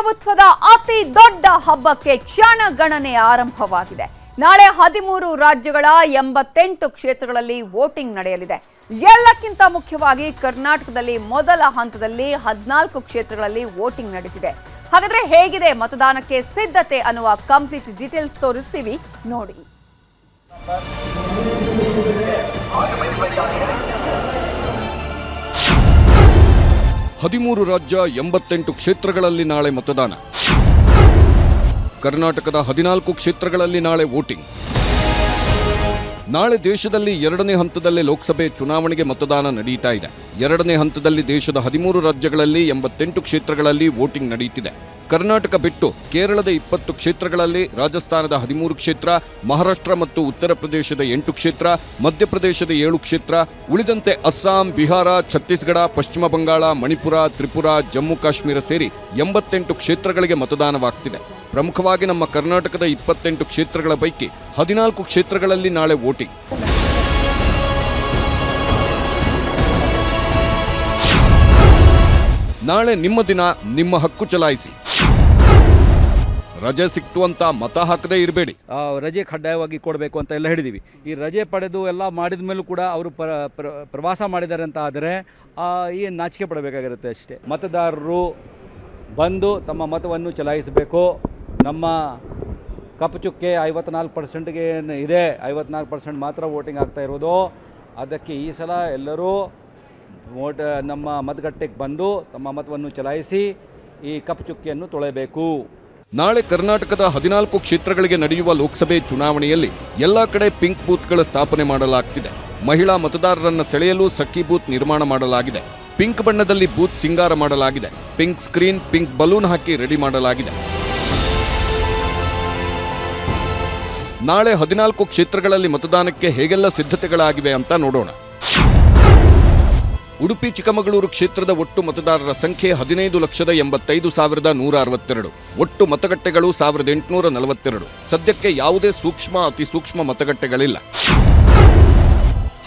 ಪ್ರಜಾಪ್ರಭುತ್ವದ ಅತಿ ದೊಡ್ಡ ಹಬ್ಬಕ್ಕೆ ಕ್ಷಣಗಣನೆ ಆರಂಭವಾಗಿದೆ. ನಾಳೆ ಹದಿಮೂರು ರಾಜ್ಯಗಳ ಎಂಬತ್ತೆಂಟು ಕ್ಷೇತ್ರಗಳಲ್ಲಿ ವೋಟಿಂಗ್ ನಡೆಯಲಿದೆ. ಎಲ್ಲಕ್ಕಿಂತ ಮುಖ್ಯವಾಗಿ ಕರ್ನಾಟಕದಲ್ಲಿ ಮೊದಲ ಹಂತದಲ್ಲಿ ಹದಿನಾಲ್ಕು ಕ್ಷೇತ್ರಗಳಲ್ಲಿ ವೋಟಿಂಗ್ ನಡೀತಿದೆ. ಹಾಗಾದ್ರೆ ಹೇಗಿದೆ ಮತದಾನಕ್ಕೆ ಸಿದ್ಧತೆ ಅನ್ನುವ ಕಂಪ್ಲೀಟ್ ಡೀಟೇಲ್ಸ್ ತೋರಿಸ್ತೀವಿ. ನೋಡಿ. ಹದಿಮೂರು ರಾಜ್ಯ ಎಂಬತ್ತೆಂಟು ಕ್ಷೇತ್ರಗಳಲ್ಲಿ ನಾಳೆ ಮತದಾನ. ಕರ್ನಾಟಕದ ಹದಿನಾಲ್ಕು ಕ್ಷೇತ್ರಗಳಲ್ಲಿ ನಾಳೆ ವೋಟಿಂಗ್. ನಾಳೆ ದೇಶದಲ್ಲಿ ಎರಡನೇ ಹಂತದಲ್ಲಿ ಲೋಕಸಭೆ ಚುನಾವಣೆಗೆ ಮತದಾನ ನಡೆಯುತ್ತಾ ಇದೆ. ಎರಡನೇ ಹಂತದಲ್ಲಿ ದೇಶದ ಹದಿಮೂರು ರಾಜ್ಯಗಳಲ್ಲಿ ಎಂಬತ್ತೆಂಟು ಕ್ಷೇತ್ರಗಳಲ್ಲಿ ವೋಟಿಂಗ್ ನಡೆಯುತ್ತಿದೆ ಕರ್ನಾಟಕ ಬಿಟ್ಟು ಕೇರಳದ ಇಪ್ಪತ್ತು ಕ್ಷೇತ್ರಗಳಲ್ಲಿ ರಾಜಸ್ಥಾನದ ಹದಿಮೂರು ಕ್ಷೇತ್ರ, ಮಹಾರಾಷ್ಟ್ರ ಮತ್ತು ಉತ್ತರ ಪ್ರದೇಶದ ಎಂಟು ಕ್ಷೇತ್ರ, ಮಧ್ಯಪ್ರದೇಶದ ಏಳು ಕ್ಷೇತ್ರ, ಉಳಿದಂತೆ ಅಸ್ಸಾಂ, ಬಿಹಾರ, ಛತ್ತೀಸ್ಗಢ, ಪಶ್ಚಿಮ ಬಂಗಾಳ, ಮಣಿಪುರ, ತ್ರಿಪುರ, ಜಮ್ಮು ಕಾಶ್ಮೀರ ಸೇರಿ ಎಂಬತ್ತೆಂಟು ಕ್ಷೇತ್ರಗಳಿಗೆ ಮತದಾನವಾಗ್ತಿದೆ. ಪ್ರಮುಖವಾಗಿ ನಮ್ಮ ಕರ್ನಾಟಕದ ಇಪ್ಪತ್ತೆಂಟು ಕ್ಷೇತ್ರಗಳ ಪೈಕಿ ಹದಿನಾಲ್ಕು ಕ್ಷೇತ್ರಗಳಲ್ಲಿ ನಾಳೆ ವೋಟಿಂಗ್. ನಾಳೆ ನಿಮ್ಮ ದಿನ, ನಿಮ್ಮ ಹಕ್ಕು ಚಲಾಯಿಸಿ. ರಜೆ ಸಿಕ್ತು ಅಂತ ಮತ ಹಾಕದೇ ಇರಬೇಡಿ. ರಜೆ ಕಡ್ಡಾಯವಾಗಿ ಕೊಡಬೇಕು ಅಂತ ಎಲ್ಲ ಹೇಳಿದ್ದೀವಿ ಈ ರಜೆ ಪಡೆದು ಎಲ್ಲ ಮಾಡಿದ ಮೇಲೂ ಕೂಡ ಅವರು ಪ್ರ, ಪ್ರ- ಪ್ರವಾಸ ಮಾಡಿದ್ದಾರೆ ಅಂತ ಆದರೆ ಏನು ನಾಚಿಕೆ ಪಡಬೇಕಾಗಿರುತ್ತೆ ಅಷ್ಟೇ. ಮತದಾರರು ಬಂದು ತಮ್ಮ ಮತವನ್ನು ಚಲಾಯಿಸಬೇಕು. ನಮ್ಮ ಕಪ್ಪು ಚುಕ್ಕೆ ಐವತ್ನಾಲ್ಕು ಪರ್ಸೆಂಟ್ಗೆ ಏನು ಇದೆ. ಐವತ್ನಾಲ್ಕು ಪರ್ಸೆಂಟ್ ಮಾತ್ರ ವೋಟಿಂಗ್ ಆಗ್ತಾ ಇರೋದು. ಅದಕ್ಕೆ ಈ ಸಲ ಎಲ್ಲರೂ ವೋಟ್, ನಮ್ಮ ಮತಗಟ್ಟೆಗೆ ಬಂದು ತಮ್ಮ ಮತವನ್ನು ಚಲಾಯಿಸಿ ಈ ಕಪ್ಪು ಚುಕ್ಕಿಯನ್ನು ತೊಳೆಯಬೇಕು. ನಾಳೆ ಕರ್ನಾಟಕದ ಹದಿನಾಲ್ಕು ಕ್ಷೇತ್ರಗಳಿಗೆ ನಡೆಯುವ ಲೋಕಸಭೆ ಚುನಾವಣೆಯಲ್ಲಿ ಎಲ್ಲ ಕಡೆ ಪಿಂಕ್ ಬೂತ್ಗಳ ಸ್ಥಾಪನೆ ಮಾಡಲಾಗ್ತಿದೆ. ಮಹಿಳಾ ಮತದಾರರನ್ನು ಸೆಳೆಯಲು ಸಖಿ ಬೂತ್ ನಿರ್ಮಾಣ ಮಾಡಲಾಗಿದೆ. ಪಿಂಕ್ ಬಣ್ಣದಲ್ಲಿ ಬೂತ್ ಸಿಂಗಾರ ಮಾಡಲಾಗಿದೆ. ಪಿಂಕ್ ಸ್ಕ್ರೀನ್, ಪಿಂಕ್ ಬಲೂನ್ ಹಾಕಿ ರೆಡಿ ಮಾಡಲಾಗಿದೆ. ನಾಳೆ ಹದಿನಾಲ್ಕು ಕ್ಷೇತ್ರಗಳಲ್ಲಿ ಮತದಾನಕ್ಕೆ ಹೇಗೆಲ್ಲ ಸಿದ್ಧತೆಗಳಾಗಿವೆ ಅಂತ ನೋಡೋಣ. ಉಡುಪಿ ಚಿಕ್ಕಮಗಳೂರು ಕ್ಷೇತ್ರದ ಒಟ್ಟು ಮತದಾರರ ಸಂಖ್ಯೆ ಹದಿನೈದು ಲಕ್ಷದ ಎಂಬತ್ತೈದು ಸಾವಿರದ ನೂರ ಅರವತ್ತೆರಡು. ಒಟ್ಟು ಮತಗಟ್ಟೆಗಳು ಸಾವಿರದ ಎಂಟುನೂರ ನಲವತ್ತೆರಡು. ಸದ್ಯಕ್ಕೆ ಯಾವುದೇ ಸೂಕ್ಷ್ಮ, ಅತಿ ಸೂಕ್ಷ್ಮ ಮತಗಟ್ಟೆಗಳಿಲ್ಲ.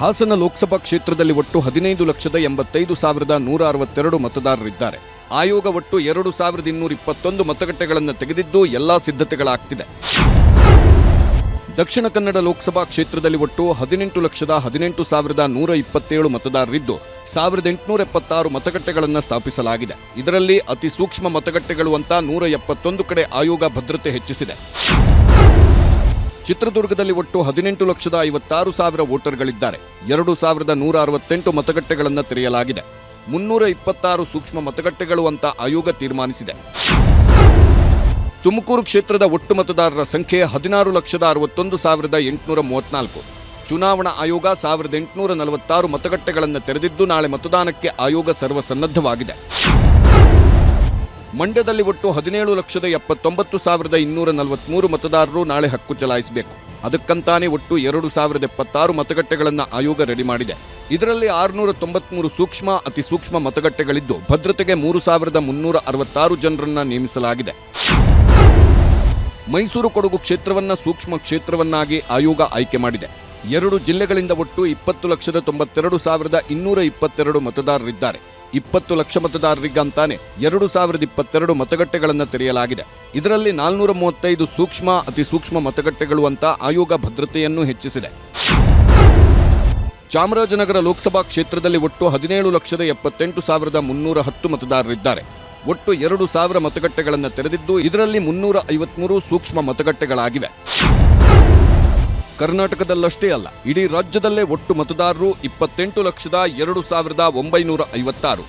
ಹಾಸನ ಲೋಕಸಭಾ ಕ್ಷೇತ್ರದಲ್ಲಿ ಒಟ್ಟು ಹದಿನೈದು ಲಕ್ಷದ ಎಂಬತ್ತೈದು ಸಾವಿರದ ನೂರ ಅರವತ್ತೆರಡು ಮತದಾರರಿದ್ದಾರೆ. ಆಯೋಗ ಒಟ್ಟು ಎರಡು ಸಾವಿರದ ಇನ್ನೂರ ಇಪ್ಪತ್ತೊಂದು ಮತಗಟ್ಟೆಗಳನ್ನು ತೆಗೆದಿದ್ದು ಎಲ್ಲಾ ಸಿದ್ಧತೆಗಳಾಗ್ತಿದೆ. ದಕ್ಷಿಣ ಕನ್ನಡ ಲೋಕಸಭಾ ಕ್ಷೇತ್ರದಲ್ಲಿ ಒಟ್ಟು ಹದಿನೆಂಟು ಲಕ್ಷದ ಹದಿನೆಂಟು ಸಾವಿರದ ನೂರ ಇಪ್ಪತ್ತೇಳು ಮತದಾರರಿದ್ದು ಸಾವಿರದ ಎಂಟುನೂರ ಎಪ್ಪತ್ತಾರು ಮತಗಟ್ಟೆಗಳನ್ನು ಸ್ಥಾಪಿಸಲಾಗಿದೆ. ಇದರಲ್ಲಿ ಅತಿ ಸೂಕ್ಷ್ಮ ಮತಗಟ್ಟೆಗಳು ಅಂತ ನೂರ ಎಪ್ಪತ್ತೊಂದು ಕಡೆ ಆಯೋಗ ಭದ್ರತೆ ಹೆಚ್ಚಿಸಿದೆ. ಚಿತ್ರದುರ್ಗದಲ್ಲಿ ಒಟ್ಟು ಹದಿನೆಂಟು ಲಕ್ಷದ ಐವತ್ತಾರು ಸಾವಿರ ವೋಟರ್ಗಳಿದ್ದಾರೆ. ಎರಡು ಸಾವಿರದ ನೂರ ಅರವತ್ತೆಂಟು ಮತಗಟ್ಟೆಗಳನ್ನು ತೆರೆಯಲಾಗಿದೆ. ಮುನ್ನೂರ ಇಪ್ಪತ್ತಾರು ಸೂಕ್ಷ್ಮ ಮತಗಟ್ಟೆಗಳು ಅಂತ ಆಯೋಗ ತೀರ್ಮಾನಿಸಿದೆ. ತುಮಕೂರು ಕ್ಷೇತ್ರದ ಒಟ್ಟು ಮತದಾರರ ಸಂಖ್ಯೆ ಹದಿನಾರು ಲಕ್ಷದ ಅರವತ್ತೊಂದು ಸಾವಿರದ ಎಂಟುನೂರ ಮೂವತ್ನಾಲ್ಕು. ಚುನಾವಣಾ ಆಯೋಗ ಸಾವಿರದ ಎಂಟುನೂರ ನಲವತ್ತಾರು ಮತಗಟ್ಟೆಗಳನ್ನು ತೆರೆದಿದ್ದು ನಾಳೆ ಮತದಾನಕ್ಕೆ ಆಯೋಗ ಸರ್ವಸನ್ನದ್ಧವಾಗಿದೆ. ಮಂಡ್ಯದಲ್ಲಿ ಒಟ್ಟು ಹದಿನೇಳು ಲಕ್ಷದ ಎಪ್ಪತ್ತೊಂಬತ್ತು ಸಾವಿರದ ಇನ್ನೂರ ನಲವತ್ಮೂರು ಮತದಾರರು ನಾಳೆ ಹಕ್ಕು ಚಲಾಯಿಸಬೇಕು. ಅದಕ್ಕಂತಾನೆ ಒಟ್ಟು ಎರಡು ಸಾವಿರದ ಎಪ್ಪತ್ತಾರು ಮತಗಟ್ಟೆಗಳನ್ನು ಆಯೋಗ ರೆಡಿ ಮಾಡಿದೆ. ಇದರಲ್ಲಿ ಆರುನೂರ ತೊಂಬತ್ಮೂರು ಸೂಕ್ಷ್ಮ, ಅತಿ ಸೂಕ್ಷ್ಮ ಮತಗಟ್ಟೆಗಳಿದ್ದು ಭದ್ರತೆಗೆ ಮೂರು ಸಾವಿರದ ಮುನ್ನೂರ ಅರವತ್ತಾರು ಜನರನ್ನ ನೇಮಿಸಲಾಗಿದೆ. ಮೈಸೂರು ಕೊಡಗು ಕ್ಷೇತ್ರವನ್ನ ಸೂಕ್ಷ್ಮ ಕ್ಷೇತ್ರವನ್ನಾಗಿ ಆಯೋಗ ಆಯ್ಕೆ ಮಾಡಿದೆ. ಎರಡು ಜಿಲ್ಲೆಗಳಿಂದ ಒಟ್ಟು ಇಪ್ಪತ್ತು ಲಕ್ಷದ ತೊಂಬತ್ತೆರಡು ಸಾವಿರದ ಇನ್ನೂರ ಇಪ್ಪತ್ತೆರಡು ಮತದಾರರಿದ್ದಾರೆ. ಇಪ್ಪತ್ತು ಲಕ್ಷ ಮತದಾರರಿಗಂತಾನೆ ಎರಡು ಸಾವಿರದ ಇಪ್ಪತ್ತೆರಡು ಮತಗಟ್ಟೆಗಳನ್ನು ತೆರೆಯಲಾಗಿದೆ. ಇದರಲ್ಲಿ ನಾಲ್ನೂರ ಮೂವತ್ತೈದು ಸೂಕ್ಷ್ಮ, ಅತಿ ಸೂಕ್ಷ್ಮ ಮತಗಟ್ಟೆಗಳು ಅಂತ ಆಯೋಗ ಭದ್ರತೆಯನ್ನು ಹೆಚ್ಚಿಸಿದೆ. ಚಾಮರಾಜನಗರ ಲೋಕಸಭಾ ಕ್ಷೇತ್ರದಲ್ಲಿ ಒಟ್ಟು ಹದಿನೇಳು ಲಕ್ಷದ ಎಪ್ಪತ್ತೆಂಟು ಸಾವಿರದ ಮುನ್ನೂರ ಹತ್ತು ಮತದಾರರಿದ್ದಾರೆ. ಒಟ್ಟು ಎರಡು ಸಾವಿರ ಮತಗಟ್ಟೆಗಳನ್ನು ತೆರೆದಿದ್ದು ಇದರಲ್ಲಿ ಮುನ್ನೂರ ಐವತ್ಮೂರು ಸೂಕ್ಷ್ಮ ಮತಗಟ್ಟೆಗಳಾಗಿವೆ. ಕರ್ನಾಟಕದಲ್ಲಷ್ಟೇ ಅಲ್ಲ, ಇಡೀ ರಾಜ್ಯದಲ್ಲೇ ಒಟ್ಟು ಮತದಾರರು ಇಪ್ಪತ್ತೆಂಟು ಲಕ್ಷದ ಎರಡು ಸಾವಿರದ ಒಂಬೈನೂರ ಐವತ್ತಾರು.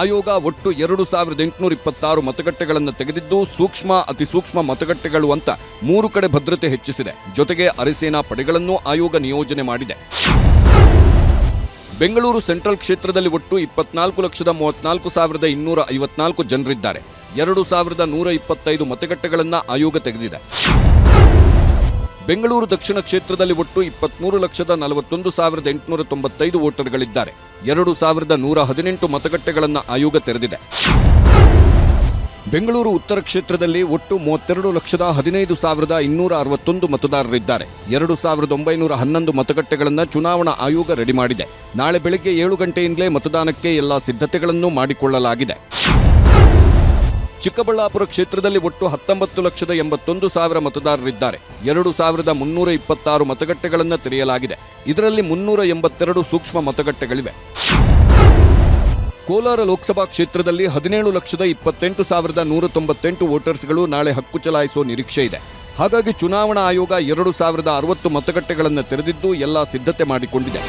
ಆಯೋಗ ಒಟ್ಟು ಎರಡು ಸಾವಿರದ ಎಂಟುನೂರ ಇಪ್ಪತ್ತಾರು ಮತಗಟ್ಟೆಗಳನ್ನು ತೆಗೆದಿದ್ದು ಸೂಕ್ಷ್ಮ, ಅತಿ ಸೂಕ್ಷ್ಮ ಮತಗಟ್ಟೆಗಳು ಅಂತ ಮೂರು ಕಡೆ ಭದ್ರತೆ ಹೆಚ್ಚಿಸಿದೆ. ಜೊತೆಗೆ ಅರೆಸೇನಾ ಪಡೆಗಳನ್ನು ಆಯೋಗ ನಿಯೋಜನೆ ಮಾಡಿದೆ. ಬೆಂಗಳೂರು ಸೆಂಟ್ರಲ್ ಕ್ಷೇತ್ರದಲ್ಲಿ ಒಟ್ಟು ಇಪ್ಪತ್ನಾಲ್ಕು ಲಕ್ಷದ ಮೂವತ್ನಾಲ್ಕು ಸಾವಿರದ ಇನ್ನೂರ ಐವತ್ನಾಲ್ಕು ಜನರಿದ್ದಾರೆ. ಎರಡು ಸಾವಿರದ ನೂರ ಇಪ್ಪತ್ತೈದು ಮತಗಟ್ಟೆಗಳನ್ನು ಆಯೋಗ ತೆಗೆದಿದೆ. ಬೆಂಗಳೂರು ದಕ್ಷಿಣ ಕ್ಷೇತ್ರದಲ್ಲಿ ಒಟ್ಟು ಇಪ್ಪತ್ಮೂರು ಲಕ್ಷದ ನಲವತ್ತೊಂದು ಸಾವಿರದ ಎಂಟುನೂರ ತೊಂಬತ್ತೈದು ವೋಟರ್ಗಳಿದ್ದಾರೆ. ಎರಡು ಸಾವಿರದ ನೂರ ಹದಿನೆಂಟು ಮತಗಟ್ಟೆಗಳನ್ನು ಆಯೋಗ ತೆರೆದಿದೆ. ಬೆಂಗಳೂರು ಉತ್ತರ ಕ್ಷೇತ್ರದಲ್ಲಿ ಒಟ್ಟು ಮೂವತ್ತೆರಡು ಲಕ್ಷದ ಹದಿನೈದು ಸಾವಿರದ ಇನ್ನೂರ ಅರವತ್ತೊಂದು ಮತದಾರರಿದ್ದಾರೆ. ಎರಡು ಸಾವಿರದ ಒಂಬೈನೂರ ಹನ್ನೊಂದು ಮತಗಟ್ಟೆಗಳನ್ನು ಚುನಾವಣಾ ಆಯೋಗ ರೆಡಿ ಮಾಡಿದೆ. ನಾಳೆ ಬೆಳಗ್ಗೆ ಏಳು ಗಂಟೆಯಿಂದಲೇ ಮತದಾನಕ್ಕೆ ಎಲ್ಲ ಸಿದ್ಧತೆಗಳನ್ನು ಮಾಡಿಕೊಳ್ಳಲಾಗಿದೆ. ಚಿಕ್ಕಬಳ್ಳಾಪುರ ಕ್ಷೇತ್ರದಲ್ಲಿ ಒಟ್ಟು ಹತ್ತೊಂಬತ್ತು ಲಕ್ಷದ ಎಂಬತ್ತೊಂದು ಸಾವಿರ ಮತದಾರರಿದ್ದಾರೆ. ಎರಡು ಸಾವಿರದ ಮುನ್ನೂರ ಇಪ್ಪತ್ತಾರು ಮತಗಟ್ಟೆಗಳನ್ನು ತೆರೆಯಲಾಗಿದೆ. ಇದರಲ್ಲಿ ಮುನ್ನೂರ ಎಂಬತ್ತೆರಡು ಸೂಕ್ಷ್ಮ ಮತಗಟ್ಟೆಗಳಿವೆ. ಕೋಲಾರ ಲೋಕಸಭಾ ಕ್ಷೇತ್ರದಲ್ಲಿ ಹದಿನೇಳು ಲಕ್ಷದ ಇಪ್ಪತ್ತೆಂಟು ಸಾವಿರದ ನೂರ ತೊಂಬತ್ತೆಂಟು ವೋಟರ್ಸ್ಗಳು ನಾಳೆ ಹಕ್ಕು ಚಲಾಯಿಸುವ ನಿರೀಕ್ಷೆ ಇದೆ. ಹಾಗಾಗಿ ಚುನಾವಣಾ ಆಯೋಗ ಎರಡು ಸಾವಿರದ ಅರವತ್ತು ಮತಗಟ್ಟೆಗಳನ್ನು ತೆರೆದಿದ್ದು ಎಲ್ಲ ಸಿದ್ಧತೆ ಮಾಡಿಕೊಂಡಿದೆ.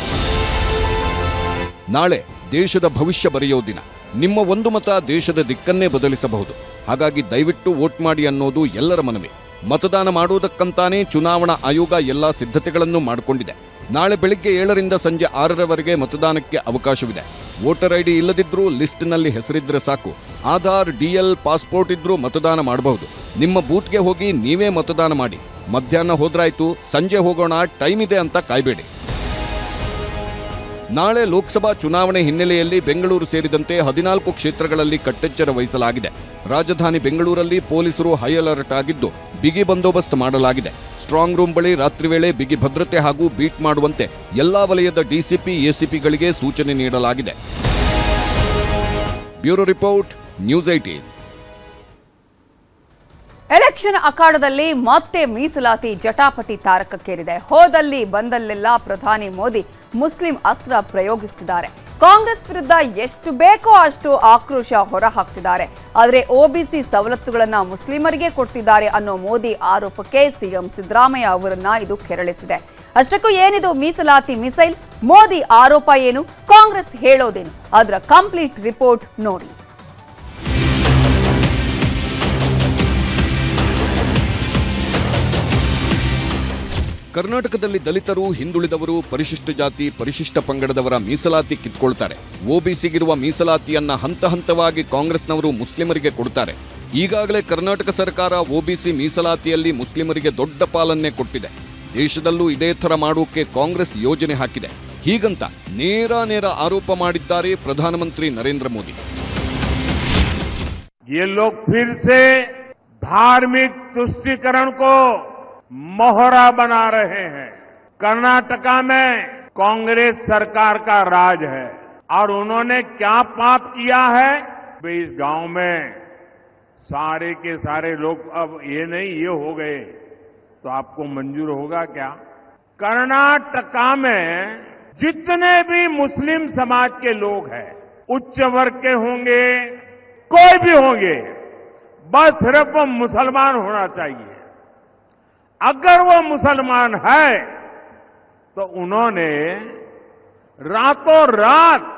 ನಾಳೆ ದೇಶದ ಭವಿಷ್ಯ ಬರೆಯೋ ದಿನ. ನಿಮ್ಮ ಒಂದು ಮತ ದೇಶದ ದಿಕ್ಕನ್ನೇ ಬದಲಿಸಬಹುದು. ಹಾಗಾಗಿ ದಯವಿಟ್ಟು ವೋಟ್ ಮಾಡಿ ಅನ್ನೋದು ಎಲ್ಲರ ಮನವಿ. ಮತದಾನ ಮಾಡುವುದಕ್ಕಂತಾನೇ ಚುನಾವಣಾ ಆಯೋಗ ಎಲ್ಲ ಸಿದ್ಧತೆಗಳನ್ನು ಮಾಡಿಕೊಂಡಿದೆ. ನಾಳೆ ಬೆಳಿಗ್ಗೆ ಏಳರಿಂದ ಸಂಜೆ ಆರರವರೆಗೆ ಮತದಾನಕ್ಕೆ ಅವಕಾಶವಿದೆ. ವೋಟರ್ ಐಡಿ ಇಲ್ಲದಿದ್ರೂ ಲಿಸ್ಟ್ನಲ್ಲಿ ಹೆಸರಿದ್ರೆ ಸಾಕು. ಆಧಾರ್ ಡಿಎಲ್ ಪಾಸ್ಪೋರ್ಟ್ ಇದ್ರೂ ಮತದಾನ ಮಾಡಬಹುದು. ನಿಮ್ಮ ಬೂತ್ಗೆ ಹೋಗಿ ನೀವೇ ಮತದಾನ ಮಾಡಿ. ಮಧ್ಯಾಹ್ನ ಹೋದ್ರಾಯ್ತು, ಸಂಜೆ ಹೋಗೋಣ, ಟೈಮ್ ಇದೆ ಅಂತ ಕಾಯ್ಬೇಡಿ. ನಾಳೆ ಲೋಕಸಭಾ ಚುನಾವಣೆ ಹಿನ್ನೆಲೆಯಲ್ಲಿ ಬೆಂಗಳೂರು ಸೇರಿದಂತೆ ಹದಿನಾಲ್ಕು ಕ್ಷೇತ್ರಗಳಲ್ಲಿ ಕಟ್ಟೆಚ್ಚರ ವಹಿಸಲಾಗಿದೆ. ರಾಜಧಾನಿ ಬೆಂಗಳೂರಲ್ಲಿ ಪೊಲೀಸರು ಹೈ ಅಲರ್ಟ್ ಆಗಿದ್ದು ಬಿಗಿ ಬಂದೋಬಸ್ತ್ ಮಾಡಲಾಗಿದೆ. ಸ್ಟ್ರಾಂಗ್ ರೂಮ್ ಬಳಿ ರಾತ್ರಿ ವೇಳೆ ಬಿಗಿ ಭದ್ರತೆ ಹಾಗೂ ಬೀಟ್ ಮಾಡುವಂತೆ ಎಲ್ಲಾ ವಲಯದ ಡಿಸಿಪಿ, ಎಸಿಪಿಗಳಿಗೆ ಸೂಚನೆ ನೀಡಲಾಗಿದೆ. Bureau report, news eighteen election ಅಖಾಡದಲ್ಲಿ ಮತ್ತೆ ಮೀಸಲಾತಿ ಜಟಾಪಟಿ ತಾರಕಕ್ಕೇರಿದೆ. ಹೋದಲ್ಲಿ ಬಂದಲ್ಲೆಲ್ಲ ಪ್ರಧಾನಿ ಮೋದಿ ಮುಸ್ಲಿಂ ಅಸ್ತ್ರ ಪ್ರಯೋಗಿಸುತ್ತಿದ್ದಾರೆ ಕಾಂಗ್ರೆಸ್ ವಿರುದ್ಧ ಎಷ್ಟು ಬೇಕೋ ಅಷ್ಟು ಆಕ್ರೋಶ ಹೊರಹಾಕ್ತಿದ್ದಾರೆ. ಆದರೆ ಒಬಿಸಿ ಸವಲತ್ತುಗಳನ್ನ ಮುಸ್ಲಿಮರಿಗೆ ಕೊಡ್ತಿದ್ದಾರೆ ಅನ್ನೋ ಮೋದಿ ಆರೋಪಕ್ಕೆ ಸಿಎಂ ಸಿದ್ದರಾಮಯ್ಯ ಅವರನ್ನ ಇದು ಕೆರಳಿಸಿದೆ. ಅಷ್ಟಕ್ಕೂ ಏನಿದು ಮೀಸಲಾತಿ ಮಿಸೈಲ್? ಮೋದಿ ಆರೋಪ ಏನು? ಕಾಂಗ್ರೆಸ್ ಹೇಳೋದೇನು? ಅದರ ಕಂಪ್ಲೀಟ್ ರಿಪೋರ್ಟ್ ನೋಡಿ. ಕರ್ನಾಟಕದಲ್ಲಿ ದಲಿತರು ಹಿಂದುಳಿದವರು ಪರಿಶಿಷ್ಟ ಜಾತಿ ಪರಿಶಿಷ್ಟ ಪಂಗಡದವರ ಮೀಸಲಾತಿ ಕಿತ್ಕೊಳ್ತಾರೆ ಒಬಿಸಿಗಿರುವ ಮೀಸಲಾತಿಯನ್ನ ಹಂತ ಹಂತವಾಗಿ ಕಾಂಗ್ರೆಸ್ನವರು ಮುಸ್ಲಿಮರಿಗೆ ಕೊಡ್ತಾರೆ ಈಗಾಗಲೇ ಕರ್ನಾಟಕ ಸರ್ಕಾರ ಒಬಿಸಿ ಮೀಸಲಾತಿಯಲ್ಲಿ ಮುಸ್ಲಿಮರಿಗೆ ದೊಡ್ಡ ಪಾಲನ್ನೇ ಕೊಟ್ಟಿದೆ ದೇಶದಲ್ಲೂ ಇದೇ ಥರ ಮಾಡೋಕೆ ಕಾಂಗ್ರೆಸ್ ಯೋಜನೆ ಹಾಕಿದೆ ಹೀಗಂತ ನೇರ ನೇರ ಆರೋಪ ಮಾಡಿದ್ದಾರೆ ಪ್ರಧಾನಮಂತ್ರಿ ನರೇಂದ್ರ ಮೋದಿ ये लोग फिर से धार्मिक तुष्टिकरण को मोहरा बना रहे हैं। कर्नाटका में कांग्रेस सरकार का राज है। और उन्होंने क्या पाप किया है? वे इस गाँव में सारे के सारे लोग अब ये नहीं, ये हो गए। तो आपको मंजूर होगा क्या? कर्नाटका में जितने भी मुस्लिम समाज के लोग हैं, उच्च वर्ग के होंगे, कोई भी होंगे, बस सिर्फ़ मुसलमान होना चाहिए। अगर वो मुसलमान है तो उन्होंने रातों रात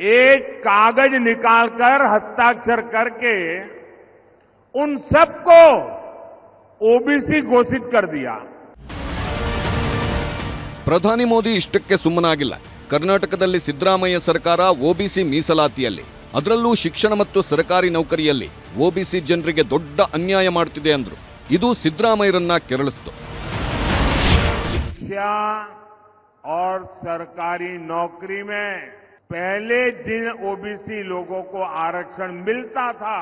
एक कागज निकालकर हस्ताक्षर करके उन सबको ओबीसी घोषित कर दिया ಪ್ರಧಾನಿ ಮೋದಿ ಇಷ್ಟಕ್ಕೆ ಸುಮ್ಮನಾಗಿಲ್ಲ ಕರ್ನಾಟಕದಲ್ಲಿ ಸಿದ್ದರಾಮಯ್ಯ ಸರ್ಕಾರ ಒಬಿಸಿ ಮೀಸಲಾತಿಯಲ್ಲಿ ಅದರಲ್ಲೂ ಶಿಕ್ಷಣ ಮತ್ತು ಸರ್ಕಾರಿ ನೌಕರಿಯಲ್ಲಿ ಒಬಿಸಿ ಜನರಿಗೆ ದೊಡ್ಡ ಅನ್ಯಾಯ ಮಾಡ್ತಿದೆ ಅಂದ್ರು ಇದು ಸಿದ್ದರಾಮಯ್ಯರನ್ನ ಕೆರಳಿಸಿತು शिक्षा और सरकारी नौकरी में पहले जिन ओबीसी लोगों को आरक्षण मिलता था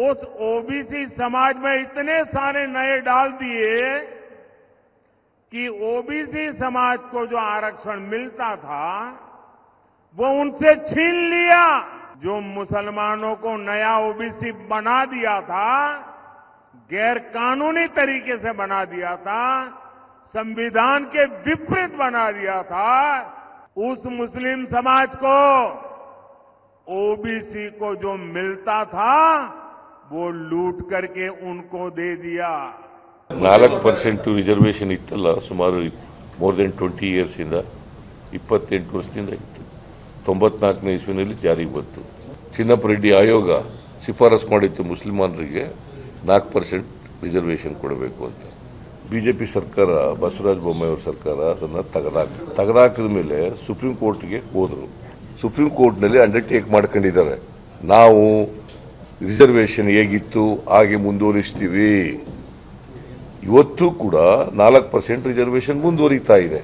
उस ओबीसी समाज में इतने सारे नए डाल दिए कि ओबीसी समाज को जो आरक्षण मिलता था वो उनसे छीन लिया जो मुसलमानों को नया ओबीसी बना दिया था गैर कानूनी तरीके से बना दिया था संविधान के विपरीत बना दिया था उस मुस्लिम समाज को ओबीसी को जो मिलता था वो लूट करके उनको दे दिया ನಾಲ್ಕು ಪರ್ಸೆಂಟು ರಿಸರ್ವೇಷನ್ ಇತ್ತಲ್ಲ ಸುಮಾರು ಮೋರ್ ದೆನ್ ಟ್ವೆಂಟಿ ಇಯರ್ಸಿಂದ ಇಪ್ಪತ್ತೆಂಟು ವರ್ಷದಿಂದ ಇತ್ತು ತೊಂಬತ್ನಾಲ್ಕನೇ ಇಸ್ವಿನಲ್ಲಿ ಜಾರಿಗೆ ಬಂತು ಚಿನ್ನಪ್ಪ ರೆಡ್ಡಿ ಆಯೋಗ ಶಿಫಾರಸು ಮಾಡಿತ್ತು ಮುಸ್ಲಿಮಾನರಿಗೆ ನಾಲ್ಕು ಪರ್ಸೆಂಟ್ ರಿಸರ್ವೇಷನ್ ಕೊಡಬೇಕು ಅಂತ. ಬಿ ಜೆ ಪಿ ಸರ್ಕಾರ, ಬಸವರಾಜ ಬೊಮ್ಮಾಯಿಯವ್ರ ಸರ್ಕಾರ ಅದನ್ನು ತೆಗೆದಾಕ, ತೆಗೆದಾಕಿದ ಮೇಲೆ ಸುಪ್ರೀಂ ಕೋರ್ಟ್ಗೆ ಹೋದರು. ಸುಪ್ರೀಂ ಕೋರ್ಟ್ನಲ್ಲಿ ಅಂಡರ್ಟೇಕ್ ಮಾಡ್ಕೊಂಡಿದ್ದಾರೆ. ನಾವು ರಿಸರ್ವೇಷನ್ ಹೇಗಿತ್ತು, ಹಾಗೆ ಮುಂದುವರಿಸ್ತೀವಿ. ಇವತ್ತು ಕೂಡ ನಾಲ್ಕು ಪರ್ಸೆಂಟ್ ರಿಸರ್ವೇಷನ್ ಮುಂದುವರಿತಾ ಇದೆ.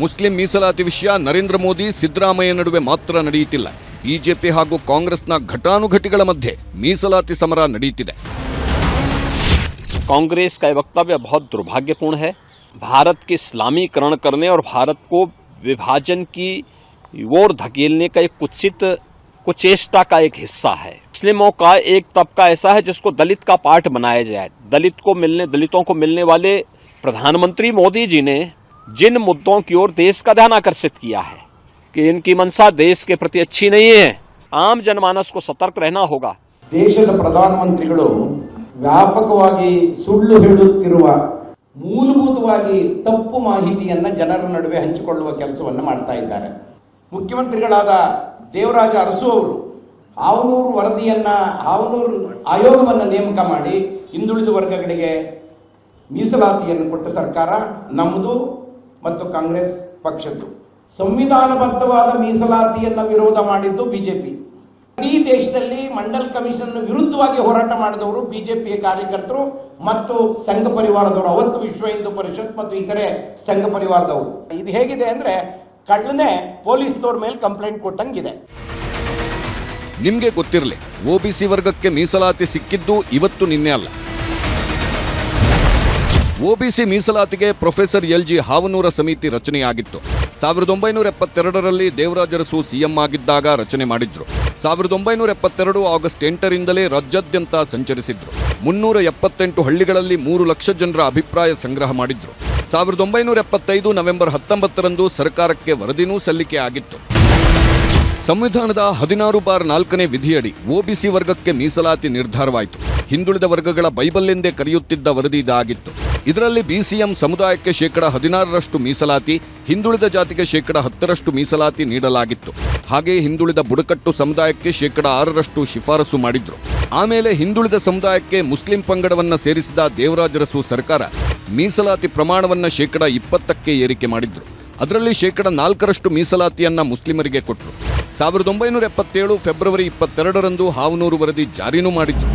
ಮುಸ್ಲಿಂ ಮೀಸಲಾತಿ ವಿಷಯ ನರೇಂದ್ರ ಮೋದಿ ಸಿದ್ದರಾಮಯ್ಯ ನಡುವೆ ಮಾತ್ರ ನಡೆಯುತ್ತಿಲ್ಲ ಬಿಜೆಪಿ ಹಾಗೂ ಕಾಂಗ್ರೆಸ್ನ ಘಟಾನುಘಟಿಗಳ ಮಧ್ಯೆ ಮೀಸಲಾತಿ ಸಮರ ನಡೆಯುತ್ತಿದೆ कांग्रेस का ये वक्तव्य बहुत दुर्भाग्यपूर्ण है भारत के इस्लामीकरण करने और भारत को विभाजन की ओर धकेलने का एक कुत्सित कुचेष्टा का एक हिस्सा है मुस्लिमों का एक तबका ऐसा है जिसको दलित का पार्ट बनाया जाए दलित को मिलने दलितों को मिलने वाले प्रधानमंत्री मोदी जी ने जिन मुद्दों की ओर देश का ध्यान आकर्षित किया है कि इनकी मंशा देश के प्रति अच्छी नहीं है आम जनमानस को सतर्क रहना होगा ದೇಶದ ಪ್ರಧಾನಮಂತ್ರಿಗಳು ವ್ಯಾಪಕವಾಗಿ ಸುಳ್ಳು ಹೇಳುತ್ತಿರುವ ಮೂಲಭೂತವಾಗಿ ತಪ್ಪು ಮಾಹಿತಿಯನ್ನ ಜನರ ನಡುವೆ ಹಂಚಿಕೊಳ್ಳುವ ಕೆಲಸವನ್ನು ಮಾಡ್ತಾ ಇದ್ದಾರೆ ಮುಖ್ಯಮಂತ್ರಿಗಳಾದ ದೇವರಾಜ ಅರಸು ಅವರು ಹಾವನೂರು ವರದಿಯನ್ನ ಹಾವನೂರು ಆಯೋಗವನ್ನು ನೇಮಕ ಮಾಡಿ ಹಿಂದುಳಿದ ವರ್ಗಗಳಿಗೆ ಮೀಸಲಾತಿಯನ್ನು ಕೊಟ್ಟ ಸರ್ಕಾರ ನಮ್ಮದು ಮತ್ತು ಕಾಂಗ್ರೆಸ್ ಪಕ್ಷದ್ದು. ಸಂವಿಧಾನಬದ್ಧವಾದ ಮೀಸಲಾತಿಯನ್ನ ವಿರೋಧ ಮಾಡಿದ್ದು ಬಿಜೆಪಿ. ಇಡೀ ದೇಶದಲ್ಲಿ ಮಂಡಲ್ ಕಮಿಷನ್ ವಿರುದ್ಧವಾಗಿ ಹೋರಾಟ ಮಾಡಿದವರು ಬಿಜೆಪಿಯ ಕಾರ್ಯಕರ್ತರು ಮತ್ತು ಸಂಘ ಪರಿವಾರದವರು, ಅವತ್ತು ವಿಶ್ವ ಹಿಂದೂ ಪರಿಷತ್ ಮತ್ತು ಇತರೆ ಸಂಘ ಪರಿವಾರದವರು. ಇದು ಹೇಗಿದೆ ಅಂದ್ರೆ ಕಳ್ಳನೆ ಪೊಲೀಸ್ನವ್ರ ಮೇಲೆ ಕಂಪ್ಲೇಂಟ್ ಕೊಟ್ಟಂಗಿದೆ. ನಿಮ್ಗೆ ಗೊತ್ತಿರಲಿ ಒಬಿಸಿ ವರ್ಗಕ್ಕೆ ಮೀಸಲಾತಿ ಸಿಕ್ಕಿದ್ದು ಇವತ್ತು ನಿನ್ನೆ ಅಲ್ಲ. ಒಬಿಸಿ ಮೀಸಲಾತಿಗೆ ಪ್ರೊಫೆಸರ್ ಎಲ್ ಜಿ ಹಾವನೂರ ಸಮಿತಿ ರಚನೆಯಾಗಿತ್ತು. ಸಾವಿರದ ಒಂಬೈನೂರ ಎಪ್ಪತ್ತೆರಡರಲ್ಲಿ ದೇವರಾಜರಸು ಸಿಎಂ ಆಗಿದ್ದಾಗ ರಚನೆ ಮಾಡಿದ್ರು. ಸಾವಿರದ ಒಂಬೈನೂರ ಎಪ್ಪತ್ತೆರಡು ಆಗಸ್ಟ್ ಎಂಟರಿಂದಲೇ ರಾಜ್ಯಾದ್ಯಂತ ಸಂಚರಿಸಿದ್ರು. ಮುನ್ನೂರ ಎಪ್ಪತ್ತೆಂಟು ಹಳ್ಳಿಗಳಲ್ಲಿ ಮೂರು ಲಕ್ಷ ಜನರ ಅಭಿಪ್ರಾಯ ಸಂಗ್ರಹ ಮಾಡಿದ್ರು. ಸಾವಿರದ ಒಂಬೈನೂರ ಎಪ್ಪತ್ತೈದು ನವೆಂಬರ್ ಹತ್ತೊಂಬತ್ತರಂದು ಸರ್ಕಾರಕ್ಕೆ ವರದಿನೂ ಸಲ್ಲಿಕೆ ಆಗಿತ್ತು. ಸಂವಿಧಾನದ ಹದಿನಾರು ಬಾರ್ ನಾಲ್ಕನೇ ವಿಧಿಯಡಿ ಒಬಿಸಿ ವರ್ಗಕ್ಕೆ ಮೀಸಲಾತಿ ನಿರ್ಧಾರವಾಯಿತು. ಹಿಂದುಳಿದ ವರ್ಗಗಳ ಬೈಬಲ್ ಎಂದೇ ಕರೆಯುತ್ತಿದ್ದ ವರದಿ ಇದಾಗಿತ್ತು. ಇದರಲ್ಲಿ ಬಿಸಿಎಂ ಸಮುದಾಯಕ್ಕೆ ಶೇಕಡ ಹದಿನಾರರಷ್ಟು ಮೀಸಲಾತಿ, ಹಿಂದುಳಿದ ಜಾತಿಗೆ ಶೇಕಡ ಹತ್ತರಷ್ಟು ಮೀಸಲಾತಿ ನೀಡಲಾಗಿತ್ತು. ಹಾಗೆ ಹಿಂದುಳಿದ ಬುಡಕಟ್ಟು ಸಮುದಾಯಕ್ಕೆ ಶೇಕಡ ಆರರಷ್ಟು ಶಿಫಾರಸು ಮಾಡಿದ್ರು. ಆಮೇಲೆ ಹಿಂದುಳಿದ ಸಮುದಾಯಕ್ಕೆ ಮುಸ್ಲಿಂ ಪಂಗಡವನ್ನ ಸೇರಿಸಿದ ದೇವರಾಜರಸು ಸರ್ಕಾರ ಮೀಸಲಾತಿ ಪ್ರಮಾಣವನ್ನ ಶೇಕಡ ಇಪ್ಪತ್ತಕ್ಕೆ ಏರಿಕೆ ಮಾಡಿದ್ರು. ಅದರಲ್ಲಿ ಶೇಕಡ ನಾಲ್ಕರಷ್ಟು ಮೀಸಲಾತಿಯನ್ನ ಮುಸ್ಲಿಮರಿಗೆ ಕೊಟ್ಟರು ಸಾವಿರದ ಒಂಬೈನೂರ ಎಪ್ಪತ್ತೇಳು ಫೆಬ್ರವರಿ ಇಪ್ಪತ್ತೆರಡರಂದು ಹಾವನೂರು ವರದಿ ಜಾರಿನೂ ಮಾಡಿದ್ರು.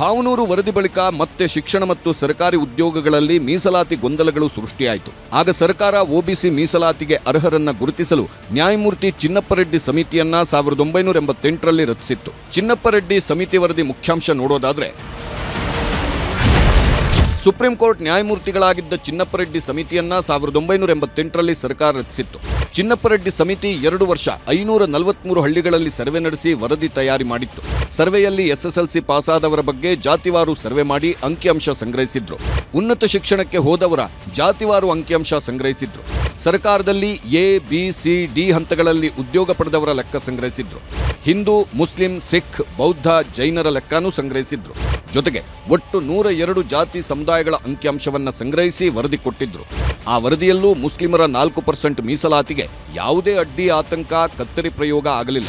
ಹಾವನೂರು ವರದಿ ಬಳಿಕ ಮತ್ತೆ ಶಿಕ್ಷಣ ಮತ್ತು ಸರ್ಕಾರಿ ಉದ್ಯೋಗಗಳಲ್ಲಿ ಮೀಸಲಾತಿ ಗೊಂದಲಗಳು ಸೃಷ್ಟಿಯಾಯಿತು. ಆಗ ಸರ್ಕಾರ ಒಬಿಸಿ ಮೀಸಲಾತಿಗೆ ಅರ್ಹರನ್ನ ಗುರುತಿಸಲು ನ್ಯಾಯಮೂರ್ತಿ ಚಿನ್ನಪ್ಪರೆಡ್ಡಿ ಸಮಿತಿಯನ್ನ ಸಾವಿರದ ಒಂಬೈನೂರ ಎಂಬತ್ತೆಂಟರಲ್ಲಿ ರಚಿಸಿತ್ತು. ಚಿನ್ನಪ್ಪರೆಡ್ಡಿ ಸಮಿತಿ ವರದಿ ಮುಖ್ಯಾಂಶ ನೋಡೋದಾದ್ರೆ ಸುಪ್ರೀಂ ಕೋರ್ಟ್ ನ್ಯಾಯಮೂರ್ತಿಗಳಾಗಿದ್ದ ಚಿನ್ನಪ್ಪರೆಡ್ಡಿ ಸಮಿತಿಯನ್ನ ಸಾವಿರದ ಒಂಬೈನೂರ ಎಂಬತ್ತೆಂಟರಲ್ಲಿ ಸರ್ಕಾರ ರಚಿಸಿತ್ತು. ಚಿನ್ನಪ್ಪರೆಡ್ಡಿ ಸಮಿತಿ ಎರಡು ವರ್ಷ ಐನೂರ ನಲವತ್ಮೂರು ಹಳ್ಳಿಗಳಲ್ಲಿ ಸರ್ವೆ ನಡೆಸಿ ವರದಿ ತಯಾರಿ ಮಾಡಿತ್ತು. ಸರ್ವೆಯಲ್ಲಿ ಎಸ್ಎಸ್ಎಲ್ಸಿ ಪಾಸಾದವರ ಬಗ್ಗೆ ಜಾತಿವಾರು ಸರ್ವೆ ಮಾಡಿ ಅಂಕಿಅಂಶ ಸಂಗ್ರಹಿಸಿದ್ರು. ಉನ್ನತ ಶಿಕ್ಷಣಕ್ಕೆ ಹೋದವರ ಜಾತಿವಾರು ಅಂಕಿಅಂಶ ಸಂಗ್ರಹಿಸಿದ್ರು. ಸರ್ಕಾರದಲ್ಲಿ ಎ, ಬಿ, ಸಿ, ಡಿ ಹಂತಗಳಲ್ಲಿ ಉದ್ಯೋಗ ಪಡೆದವರ ಲೆಕ್ಕ ಸಂಗ್ರಹಿಸಿದ್ರು. ಹಿಂದೂ, ಮುಸ್ಲಿಂ, ಸಿಖ್, ಬೌದ್ಧ, ಜೈನರ ಲೆಕ್ಕನೂ ಸಂಗ್ರಹಿಸಿದ್ರು. ಜೊತೆಗೆ ಒಟ್ಟು ನೂರ ಎರಡು ಜಾತಿ ಸಮುದಾಯಗಳ ಅಂಕಿಅಂಶವನ್ನು ಸಂಗ್ರಹಿಸಿ ವರದಿ ಕೊಟ್ಟಿದ್ರು. ಆ ವರದಿಯಲ್ಲೂ ಮುಸ್ಲಿಮರ ನಾಲ್ಕು ಪರ್ಸೆಂಟ್ ಮೀಸಲಾತಿಗೆ ಯಾವುದೇ ಅಡ್ಡಿ, ಆತಂಕ, ಕತ್ತರಿ ಪ್ರಯೋಗ ಆಗಲಿಲ್ಲ.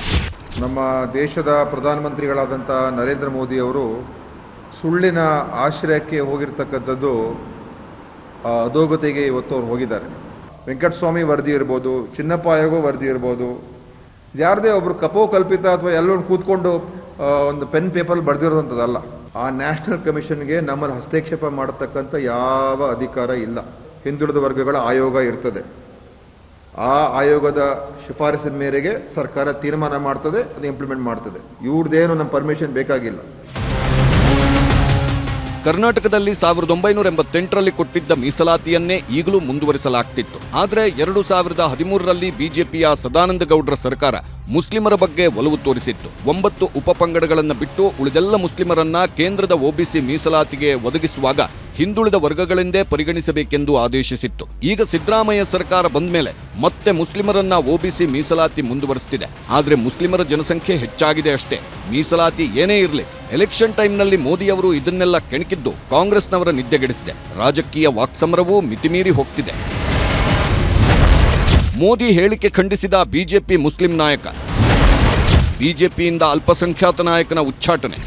ನಮ್ಮ ದೇಶದ ಪ್ರಧಾನಮಂತ್ರಿಗಳಾದಂಥ ನರೇಂದ್ರ ಮೋದಿ ಅವರು ಸುಳ್ಳಿನ ಆಶ್ರಯಕ್ಕೆ ಹೋಗಿರ್ತಕ್ಕಂಥದ್ದು ಅಧೋಗತಿಗೆ ಇವತ್ತು ಅವ್ರು ಹೋಗಿದ್ದಾರೆ. ವೆಂಕಟಸ್ವಾಮಿ ವರದಿ ಇರ್ಬೋದು, ಚಿನ್ನಪ್ಪ ಆಯೋಗ ವರದಿ ಇರ್ಬೋದು ಯಾರದೇ ಒಬ್ರು ಕಪೋಕಲ್ಪಿತ ಅಥವಾ ಎಲ್ಲರೂ ಕೂತ್ಕೊಂಡು ಒಂದು ಪೆನ್ ಪೇಪರ್ ಬರೆದಿರೋದಂಥದ್ದಲ್ಲ. ಆ ನ್ಯಾಷನಲ್ ಕಮಿಷನ್ಗೆ ನಮ್ಮಲ್ಲಿ ಹಸ್ತಕ್ಷೇಪ ಮಾಡತಕ್ಕಂಥ ಯಾವ ಅಧಿಕಾರ ಇಲ್ಲ. ಹಿಂದುಳಿದ ವರ್ಗಗಳ ಆಯೋಗ ಇರ್ತದೆ. ಆ ಆಯೋಗದ ಶಿಫಾರಸಿನ ಮೇರೆಗೆ ಸರ್ಕಾರ ತೀರ್ಮಾನ ಮಾಡ್ತದೆ, ಅದು ಇಂಪ್ಲಿಮೆಂಟ್ ಮಾಡ್ತದೆ. ಇವ್ರದ್ದೇನು ನಮ್ಮ ಪರ್ಮಿಷನ್ ಬೇಕಾಗಿಲ್ಲ. ಕರ್ನಾಟಕದಲ್ಲಿ ಸಾವಿರದ ಒಂಬೈನೂರ ಎಂಬತ್ತೆಂಟರಲ್ಲಿ ಕೊಟ್ಟಿದ್ದ ಮೀಸಲಾತಿಯನ್ನೇ ಈಗಲೂ ಮುಂದುವರಿಸಲಾಗ್ತಿತ್ತು. ಆದರೆ ಎರಡು ಸಾವಿರದ ಹದಿಮೂರರಲ್ಲಿ ಬಿಜೆಪಿಯ ಸದಾನಂದ ಗೌಡ್ರ ಸರ್ಕಾರ ಮುಸ್ಲಿಮರ ಬಗ್ಗೆ ಒಲವು ತೋರಿಸಿತ್ತು. ಒಂಬತ್ತು ಉಪಪಂಗಡಗಳನ್ನು ಬಿಟ್ಟು ಉಳಿದೆಲ್ಲ ಮುಸ್ಲಿಮರನ್ನ ಕೇಂದ್ರದ ಒಬಿಸಿ ಮೀಸಲಾತಿಗೆ ಒದಗಿಸುವಾಗ ಹಿಂದುಳಿದ ವರ್ಗಗಳೆಂದೇ ಪರಿಗಣಿಸಬೇಕೆಂದು ಆದೇಶಿಸಿತ್ತು. ಈಗ ಸಿದ್ದರಾಮಯ್ಯ ಸರ್ಕಾರ ಬಂದ ಮೇಲೆ ಮತ್ತೆ ಮುಸ್ಲಿಮರನ್ನ ಒಬಿಸಿ ಮೀಸಲಾತಿ ಮುಂದುವರಿಸುತ್ತಿದೆ ಆದರೆ ಮುಸ್ಲಿಮರ ಜನಸಂಖ್ಯೆ ಹೆಚ್ಚಾಗಿದೆ ಅಷ್ಟೇ. ಮೀಸಲಾತಿ ಏನೇ ಇರಲಿ, ಎಲೆಕ್ಷನ್ ಟೈಮ್ನಲ್ಲಿ ಮೋದಿಯವರು ಇದನ್ನೆಲ್ಲ ಕೆಣಕಿದ್ದು ಕಾಂಗ್ರೆಸ್ನವರ ನಿದ್ದೆಗೆಡಿಸಿದೆ. ರಾಜಕೀಯ ವಾಕ್ಸಮರವೂ ಮಿತಿಮೀರಿ ಹೋಗ್ತಿದೆ. ಮೋದಿ ಹೇಳಿಕೆ ಖಂಡಿಸಿದ ಬಿಜೆಪಿ ಮುಸ್ಲಿಂ ನಾಯಕ. ಬಿಜೆಪಿಯಿಂದ ಅಲ್ಪಸಂಖ್ಯಾತ ನಾಯಕನ ಉಚ್ಚಾಟನೆ.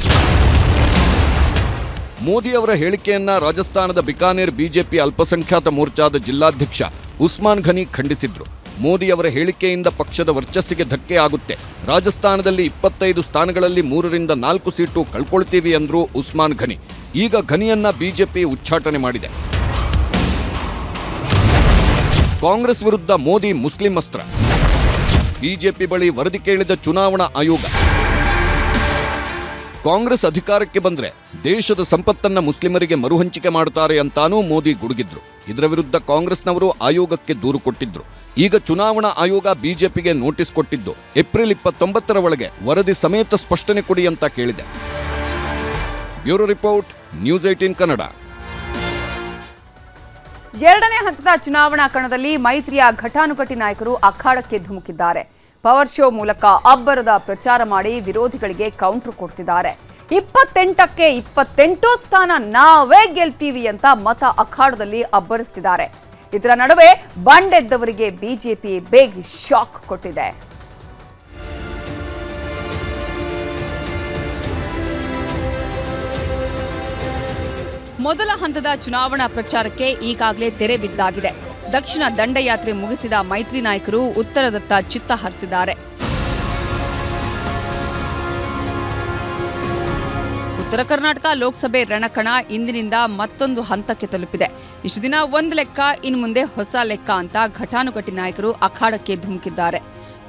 ಮೋದಿ ಅವರ ಹೇಳಿಕೆಯನ್ನ ರಾಜಸ್ಥಾನದ ಬಿಕಾನೇರ್ ಬಿಜೆಪಿ ಅಲ್ಪಸಂಖ್ಯಾತ ಮೋರ್ಚಾದ ಜಿಲ್ಲಾಧ್ಯಕ್ಷ ಉಸ್ಮಾನ್ ಘನಿ ಖಂಡಿಸಿದ್ರು. ಮೋದಿ ಅವರ ಹೇಳಿಕೆಯಿಂದ ಪಕ್ಷದ ವರ್ಚಸ್ಸಿಗೆ ಧಕ್ಕೆ ಆಗುತ್ತೆ. ರಾಜಸ್ಥಾನದಲ್ಲಿ ಇಪ್ಪತ್ತೈದು ಸ್ಥಾನಗಳಲ್ಲಿ ಮೂರರಿಂದ ನಾಲ್ಕು ಸೀಟು ಕಳ್ಕೊಳ್ತೀವಿ ಅಂದ್ರು ಉಸ್ಮಾನ್ ಘನಿ. ಈಗ ಘನಿಯನ್ನ ಬಿಜೆಪಿ ಉಚ್ಚಾಟನೆ ಮಾಡಿದೆ. ಕಾಂಗ್ರೆಸ್ ವಿರುದ್ಧ ಮೋದಿ ಮುಸ್ಲಿಂ ಅಸ್ತ್ರ. ಬಿಜೆಪಿ ಬಳಿ ವರದಿ ಕೇಳಿದ ಚುನಾವಣಾ ಆಯೋಗ. ಕಾಂಗ್ರೆಸ್ ಅಧಿಕಾರಕ್ಕೆ ಬಂದ್ರೆ ದೇಶದ ಸಂಪತ್ತನ್ನ ಮುಸ್ಲಿಮರಿಗೆ ಮರುಹಂಚಿಕೆ ಮಾಡುತ್ತಾರೆ ಅಂತಾನೂ ಮೋದಿ ಗುಡುಗಿದ್ರು. ಇದರ ವಿರುದ್ಧ ಕಾಂಗ್ರೆಸ್ನವರು ಆಯೋಗಕ್ಕೆ ದೂರು ಕೊಟ್ಟಿದ್ರು. ಈಗ ಚುನಾವಣಾ ಆಯೋಗ ಬಿಜೆಪಿಗೆ ನೋಟಿಸ್ ಕೊಟ್ಟಿದ್ದು, ಏಪ್ರಿಲ್ ಇಪ್ಪತ್ತೊಂಬತ್ತರ ಒಳಗೆ ವರದಿ ಸಮೇತ ಸ್ಪಷ್ಟನೆ ಕೊಡಿ ಅಂತ ಕೇಳಿದೆ. Bureau report, news eighteen Kannada. ಎರಡನೇ ಹಂತದ ಚುನಾವಣಾ ಕಣದಲ್ಲಿ ಮೈತ್ರಿಯ ಘಟಾನುಘಟಿ ನಾಯಕರು ಅಖಾಡಕ್ಕೆ ಧುಮುಕಿದ್ದಾರೆ. ಪವರ್ ಶೋ ಮೂಲಕ ಅಬ್ಬರದ ಪ್ರಚಾರ ಮಾಡಿ ವಿರೋಧಿಗಳಿಗೆ ಕೌಂಟರ್ ಕೊಡ್ತಿದ್ದಾರೆ. ಇಪ್ಪತ್ತೆಂಟಕ್ಕೆ ಇಪ್ಪತ್ತೆಂಟು ಸ್ಥಾನ ನಾವೇ ಗೆಲ್ತೀವಿ ಅಂತ ಮತ ಅಖಾಡದಲ್ಲಿ ಅಬ್ಬರಿಸ್ತಿದ್ದಾರೆ. ಇದರ ನಡುವೆ ಬಂಡೆದ್ದವರಿಗೆ ಬಿಜೆಪಿ ಬೇಗ್ ಶಾಕ್ ಕೊಟ್ಟಿದೆ. ಮೊದಲ ಹಂತದ ಚುನಾವಣಾ ಪ್ರಚಾರಕ್ಕೆ ಈಗಾಗಲೇ ತೆರೆ ಬಿದ್ದಾಗಿದೆ. ದಕ್ಷಿಣ ದಂಡಯಾತ್ರೆ ಮುಗಿಸಿದ ಮೈತ್ರಿ ನಾಯಕರು ಉತ್ತರದತ್ತ ಚಿತ್ತ ಹರಿಸಿದ್ದಾರೆ. ಉತ್ತರ ಕರ್ನಾಟಕ ಲೋಕಸಭೆ ರಣಕಣ ಇಂದಿನಿಂದ ಮತ್ತೊಂದು ಹಂತಕ್ಕೆ ತಲುಪಿದೆ. ಇಷ್ಟು ದಿನ ಒಂದು ಲೆಕ್ಕ, ಇನ್ನು ಮುಂದೆ ಹೊಸ ಲೆಕ್ಕ ಅಂತ ಘಟಾನುಘಟಿ ನಾಯಕರು ಅಖಾಡಕ್ಕೆ ಧುಮುಕಿದ್ದಾರೆ.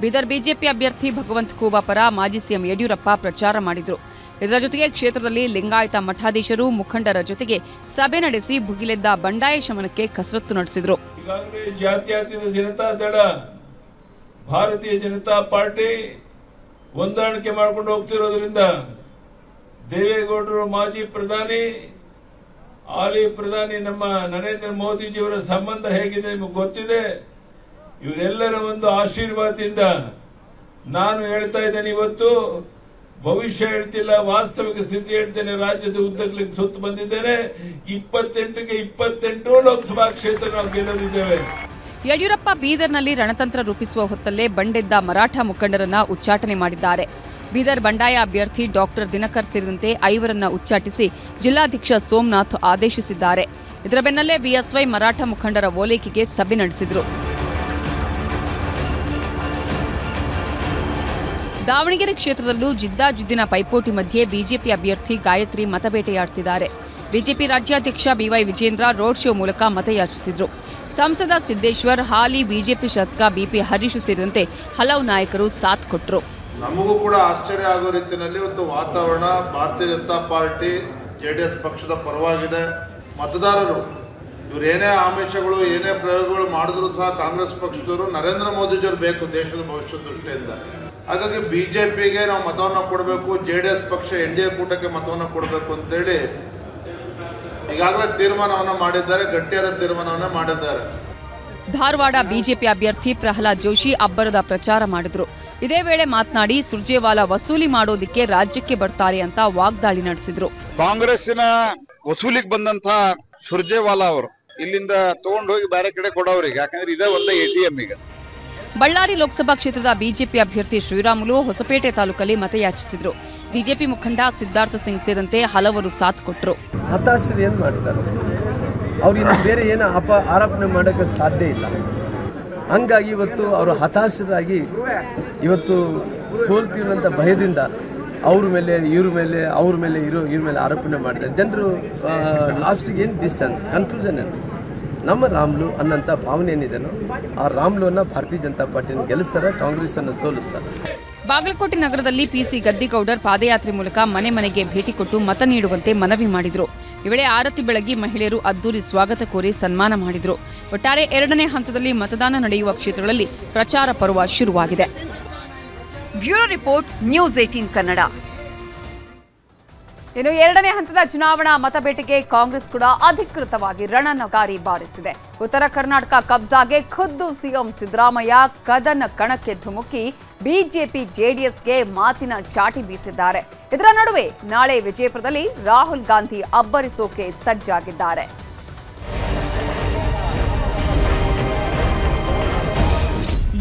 ಬೀದರ್ ಬಿಜೆಪಿ ಅಭ್ಯರ್ಥಿ ಭಗವಂತ ಖೂಬಾ ಪರ ಮಾಜಿ ಸಿಎಂ ಯಡಿಯೂರಪ್ಪ ಪ್ರಚಾರ ಮಾಡಿದ್ರು. ಇದರ ಜೊತೆಗೆ ಕ್ಷೇತ್ರದಲ್ಲಿ ಲಿಂಗಾಯತ ಮಠಾಧೀಶರು ಮುಖಂಡರ ಜೊತೆಗೆ ಸಭೆ ನಡೆಸಿ ಭುಗಿಲೆದ್ದ ಬಂಡಾಯ ಶಮನಕ್ಕೆ ಕಸರತ್ತು ನಡೆಸಿದರು. ಜನತಾ ಭಾರತೀಯ ಜನತಾ ಪಾರ್ಟಿ ಹೊಂದಾಣಿಕೆ ಮಾಡ್ಕೊಂಡು ಹೋಗ್ತಿರೋದ್ರಿಂದ ದೇವೇಗೌಡರು ಮಾಜಿ ಪ್ರಧಾನಿ, ಹಾಲಿ ಪ್ರಧಾನಿ ನಮ್ಮ ನರೇಂದ್ರ ಮೋದಿಜಿಯವರ ಸಂಬಂಧ ಹೇಗಿದೆ ನಿಮಗೆ ಗೊತ್ತಿದೆ. ಇವರೆಲ್ಲರ ಒಂದು ಆಶೀರ್ವಾದದಿಂದ ನಾನು ಹೇಳ್ತಾ ಇದ್ದೇನೆ ಇವತ್ತು ಭವಿಷ್ಯ ಹೇಳ್ತಿಲ್ಲ, ವಾಸ್ತವಿಕ ಸ್ಥಿತಿ ಹೇಳ್ತೇನೆ, ರಾಜ್ಯದ ಉದ್ದಗಲಿಕ್ಕೆ ಸುತ್ತು ಬಂದಿದ್ದೇನೆ. ಇಪ್ಪತ್ತೆಂಟಕ್ಕೆ ಇಪ್ಪತ್ತೆಂಟು ಲೋಕಸಭಾ ಕ್ಷೇತ್ರ ನಾವು ಗೆಲ್ಲಲಿದ್ದೇವೆ ಯಡಿಯೂರಪ್ಪ ಬೀದರ್ನಲ್ಲಿ ರಣತಂತ್ರ ರೂಪಿಸುವ ಹೊತ್ತಲ್ಲೇ ಬಂಡೆದ್ದ ಮರಾಠ ಮುಖಂಡರನ್ನ ಉಚ್ಚಾಟನೆ ಮಾಡಿದ್ದಾರೆ. ಬೀದರ್ ಬಂಡಾಯ ಅಭ್ಯರ್ಥಿ ಡಾಕ್ಟರ್ ದಿನಕರ್ ಸೇರಿದಂತೆ ಐವರನ್ನ ಉಚ್ಚಾಟಿಸಿ ಜಿಲ್ಲಾಧ್ಯಕ್ಷ ಸೋಮನಾಥ್ ಆದೇಶಿಸಿದ್ದಾರೆ. ಇದರ ಬೆನ್ನಲ್ಲೇ ಬಿಎಸ್ವೈ ಮರಾಠ ಮುಖಂಡರ ಓಲೈಕೆಗೆ ಸಭೆ ನಡೆಸಿದರು. ದಾವಣಗೆರೆ ಕ್ಷೇತ್ರದಲ್ಲೂ ಜಿದ್ದಾಜಿದ್ದಿನ ಪೈಪೋಟಿ ಮಧ್ಯೆ ಬಿಜೆಪಿ ಅಭ್ಯರ್ಥಿ ಗಾಯತ್ರಿ ಮತಬೇಟೆಯಾಡ್ತಿದ್ದಾರೆ. ಬಿಜೆಪಿ ರಾಜ್ಯಾಧ್ಯಕ್ಷ ಬಿವೈ ವಿಜೇಂದ್ರ ರೋಡ್ ಶೋ ಮೂಲಕ ಮತಯಾಚಿಸಿದರು. ಸಂಸದ ಸಿದ್ದೇಶ್ವರ್, ಹಾಲಿ ಬಿಜೆಪಿ ಶಾಸಕ ಬಿಪಿ ಹರೀಶ್ ಸೇರಿದಂತೆ ಹಲವು ನಾಯಕರು ಸಾಥ್ ಕೊಟ್ಟರು ನಮಗೂ ಕೂಡ ಆಶ್ಚರ್ಯ ಆಗೋ ರೀತಿಯಲ್ಲಿ ಒಂದು ವಾತಾವರಣ, Bharatiya Janata party J D S ಪಕ್ಷದ ಪರವಾಗಿದೆ. ಮತದಾರರು, ಇವರು ಏನೇ ಆಮಿಷಗಳು, ಏನೇ ಪ್ರಯೋಗಗಳು ಮಾಡಿದ್ರು ಸಹ ಕಾಂಗ್ರೆಸ್ ಪಕ್ಷದವರು ನರೇಂದ್ರ ಮೋದಿಜಿಯವರು ಬೇಕು ದೇಶದ ಭವಿಷ್ಯ ದೃಷ್ಟಿಯಿಂದ. ಹಾಗಾಗಿ ಬಿಜೆಪಿಗೆ ನಾವು ಮತವನ್ನು ಕೊಡಬೇಕು ಜೆ ಡಿ ಎಸ್ ಪಕ್ಷ ಎನ್ ಡಿ ಎ ಕೂಟಕ್ಕೆ ಮತವನ್ನು ಕೊಡಬೇಕು ಅಂತೇಳಿ ಈಗಾಗಲೇ ತೀರ್ಮಾನವನ್ನು ಮಾಡಿದ್ದಾರೆ ಗಟ್ಟಿಯಾದ ತೀರ್ಮಾನವನ್ನು ಮಾಡಿದ್ದಾರೆ. ಧಾರವಾಡ ಬಿಜೆಪಿ ಅಭ್ಯರ್ಥಿ ಪ್ರಹ್ಲಾದ್ ಜೋಶಿ ಅಬ್ಬರದ ಪ್ರಚಾರ ಮಾಡಿದ್ರು. ಇದೇ ವೇಳೆ ಮಾತನಾಡಿ ಸುರ್ಜೇವಾಲಾ ವಸೂಲಿ ಮಾಡೋದಿಕ್ಕೆ ರಾಜ್ಯಕ್ಕೆ ಬರ್ತಾರೆ ಅಂತ ವಾಗ್ದಾಳಿ ನಡೆಸಿದ್ರು. ಕಾಂಗ್ರೆಸ್ನ ವಸೂಲಿಗೆ ಬಂದಂತ ಸುರ್ಜೇವಾಲಾ ಅವರು ಇಲ್ಲಿಂದ ತಗೊಂಡು ಹೋಗಿ ಬೇರೆ ಕಡೆ ಕೊಡೋರಿಗೆ ಯಾಕಂದ್ರೆ ಇದೇ ಒಂದೇ ಎ ಟಿ ಎಂ ಈಗ. ಬಳ್ಳಾರಿ ಲೋಕಸಭಾ ಕ್ಷೇತ್ರದ ಬಿಜೆಪಿ ಅಭ್ಯರ್ಥಿ ಶ್ರೀರಾಮುಲು ಹೊಸಪೇಟೆ ತಾಲೂಕಲ್ಲಿ ಮತಯಾಚಿಸಿದ್ರು. ಬಿಜೆಪಿ ಮುಖಂಡ ಸಿದ್ಧಾರ್ಥ ಸಿಂಗ್ ಸೇರಿದಂತೆ ಹಲವರು ಸಾಥ್ ಕೊಟ್ಟರು ಅವ್ರಿಗೆ ಬೇರೆ ಏನು ಅಪ ಆರೋಪಣೆ ಮಾಡೋಕ್ಕೆ ಸಾಧ್ಯ ಇಲ್ಲ. ಹಂಗಾಗಿ ಇವತ್ತು ಅವರು ಹತಾಶರಾಗಿ ಇವತ್ತು ಸೋಲ್ತೀವಂತ ಭಯದಿಂದ ಅವ್ರ ಮೇಲೆ, ಇವ್ರ ಮೇಲೆ, ಅವ್ರ ಮೇಲೆ ಇರೋ, ಇವ್ರ ಮೇಲೆ ಆರೋಪಣೆ ಮಾಡಿದ್ದಾರೆ ಜನರು ಲಾಸ್ಟಿಗೆ ಏನು ಡಿಸ್ಟನ್ ಕನ್ಫ್ಯೂಷನ್ ಏನು? ನಮ್ಮ ರಾಮ್ಲು ಅನ್ನಂತ ಭಾವನೆ ಏನಿದೆನೋ, ಆ ರಾಮ್ಲುವನ್ನ ಭಾರತೀಯ ಜನತಾ ಪಾರ್ಟಿ ಗೆಲ್ಲಿಸ್ತಾರೆ ಕಾಂಗ್ರೆಸ್ ಅನ್ನು ಸೋಲಿಸ್ತಾರೆ. ಬಾಗಲಕೋಟೆ ನಗರದಲ್ಲಿ ಪಿಸಿ ಗದ್ದಿಗೌಡರ್ ಪಾದಯಾತ್ರೆ ಮೂಲಕ ಮನೆ ಮನೆಗೆ ಭೇಟಿ ಕೊಟ್ಟು ಮತ ನೀಡುವಂತೆ ಮನವಿ ಮಾಡಿದರು. ಈ ವೇಳೆ ಆರತಿ ಬೆಳಗಿ ಮಹಿಳೆಯರು ಅದ್ದೂರಿ ಸ್ವಾಗತ ಕೋರಿ ಸನ್ಮಾನ ಮಾಡಿದರು. ಒಟ್ಟಾರೆ ಎರಡನೇ ಹಂತದಲ್ಲಿ ಮತದಾನ ನಡೆಯುವ ಕ್ಷೇತ್ರಗಳಲ್ಲಿ ಪ್ರಚಾರ ಪರ್ವ ಶುರುವಾಗಿದೆ. Bureau report, news eighteen Kannada. ಇನ್ನು ಎರಡನೇ ಹಂತದ ಚುನಾವಣಾ ಮತಬೇಟೆಗೆ ಕಾಂಗ್ರೆಸ್ ಕೂಡ ಅಧಿಕೃತವಾಗಿ ರಣನಗಾರಿ ಬಾರಿಸಿದೆ. ಉತ್ತರ ಕರ್ನಾಟಕ ಕಬ್ಜಾಗೆ ಖುದ್ದು ಸಿಎಂ ಸಿದ್ದರಾಮಯ್ಯ ಕದನ ಕಣಕ್ಕೆ ಧುಮುಕಿ, ಬಿಜೆಪಿ ಜೆಡಿಎಸ್ಗೆ ಮಾತಿನ ಚಾಟಿ ಬೀಸಿದ್ದಾರೆ. ಇದರ ನಡುವೆ ನಾಳೆ ವಿಜಯಪುರದಲ್ಲಿ ರಾಹುಲ್ ಗಾಂಧಿ ಅಬ್ಬರಿಸೋಕೆ ಸಜ್ಜಾಗಿದ್ದಾರೆ.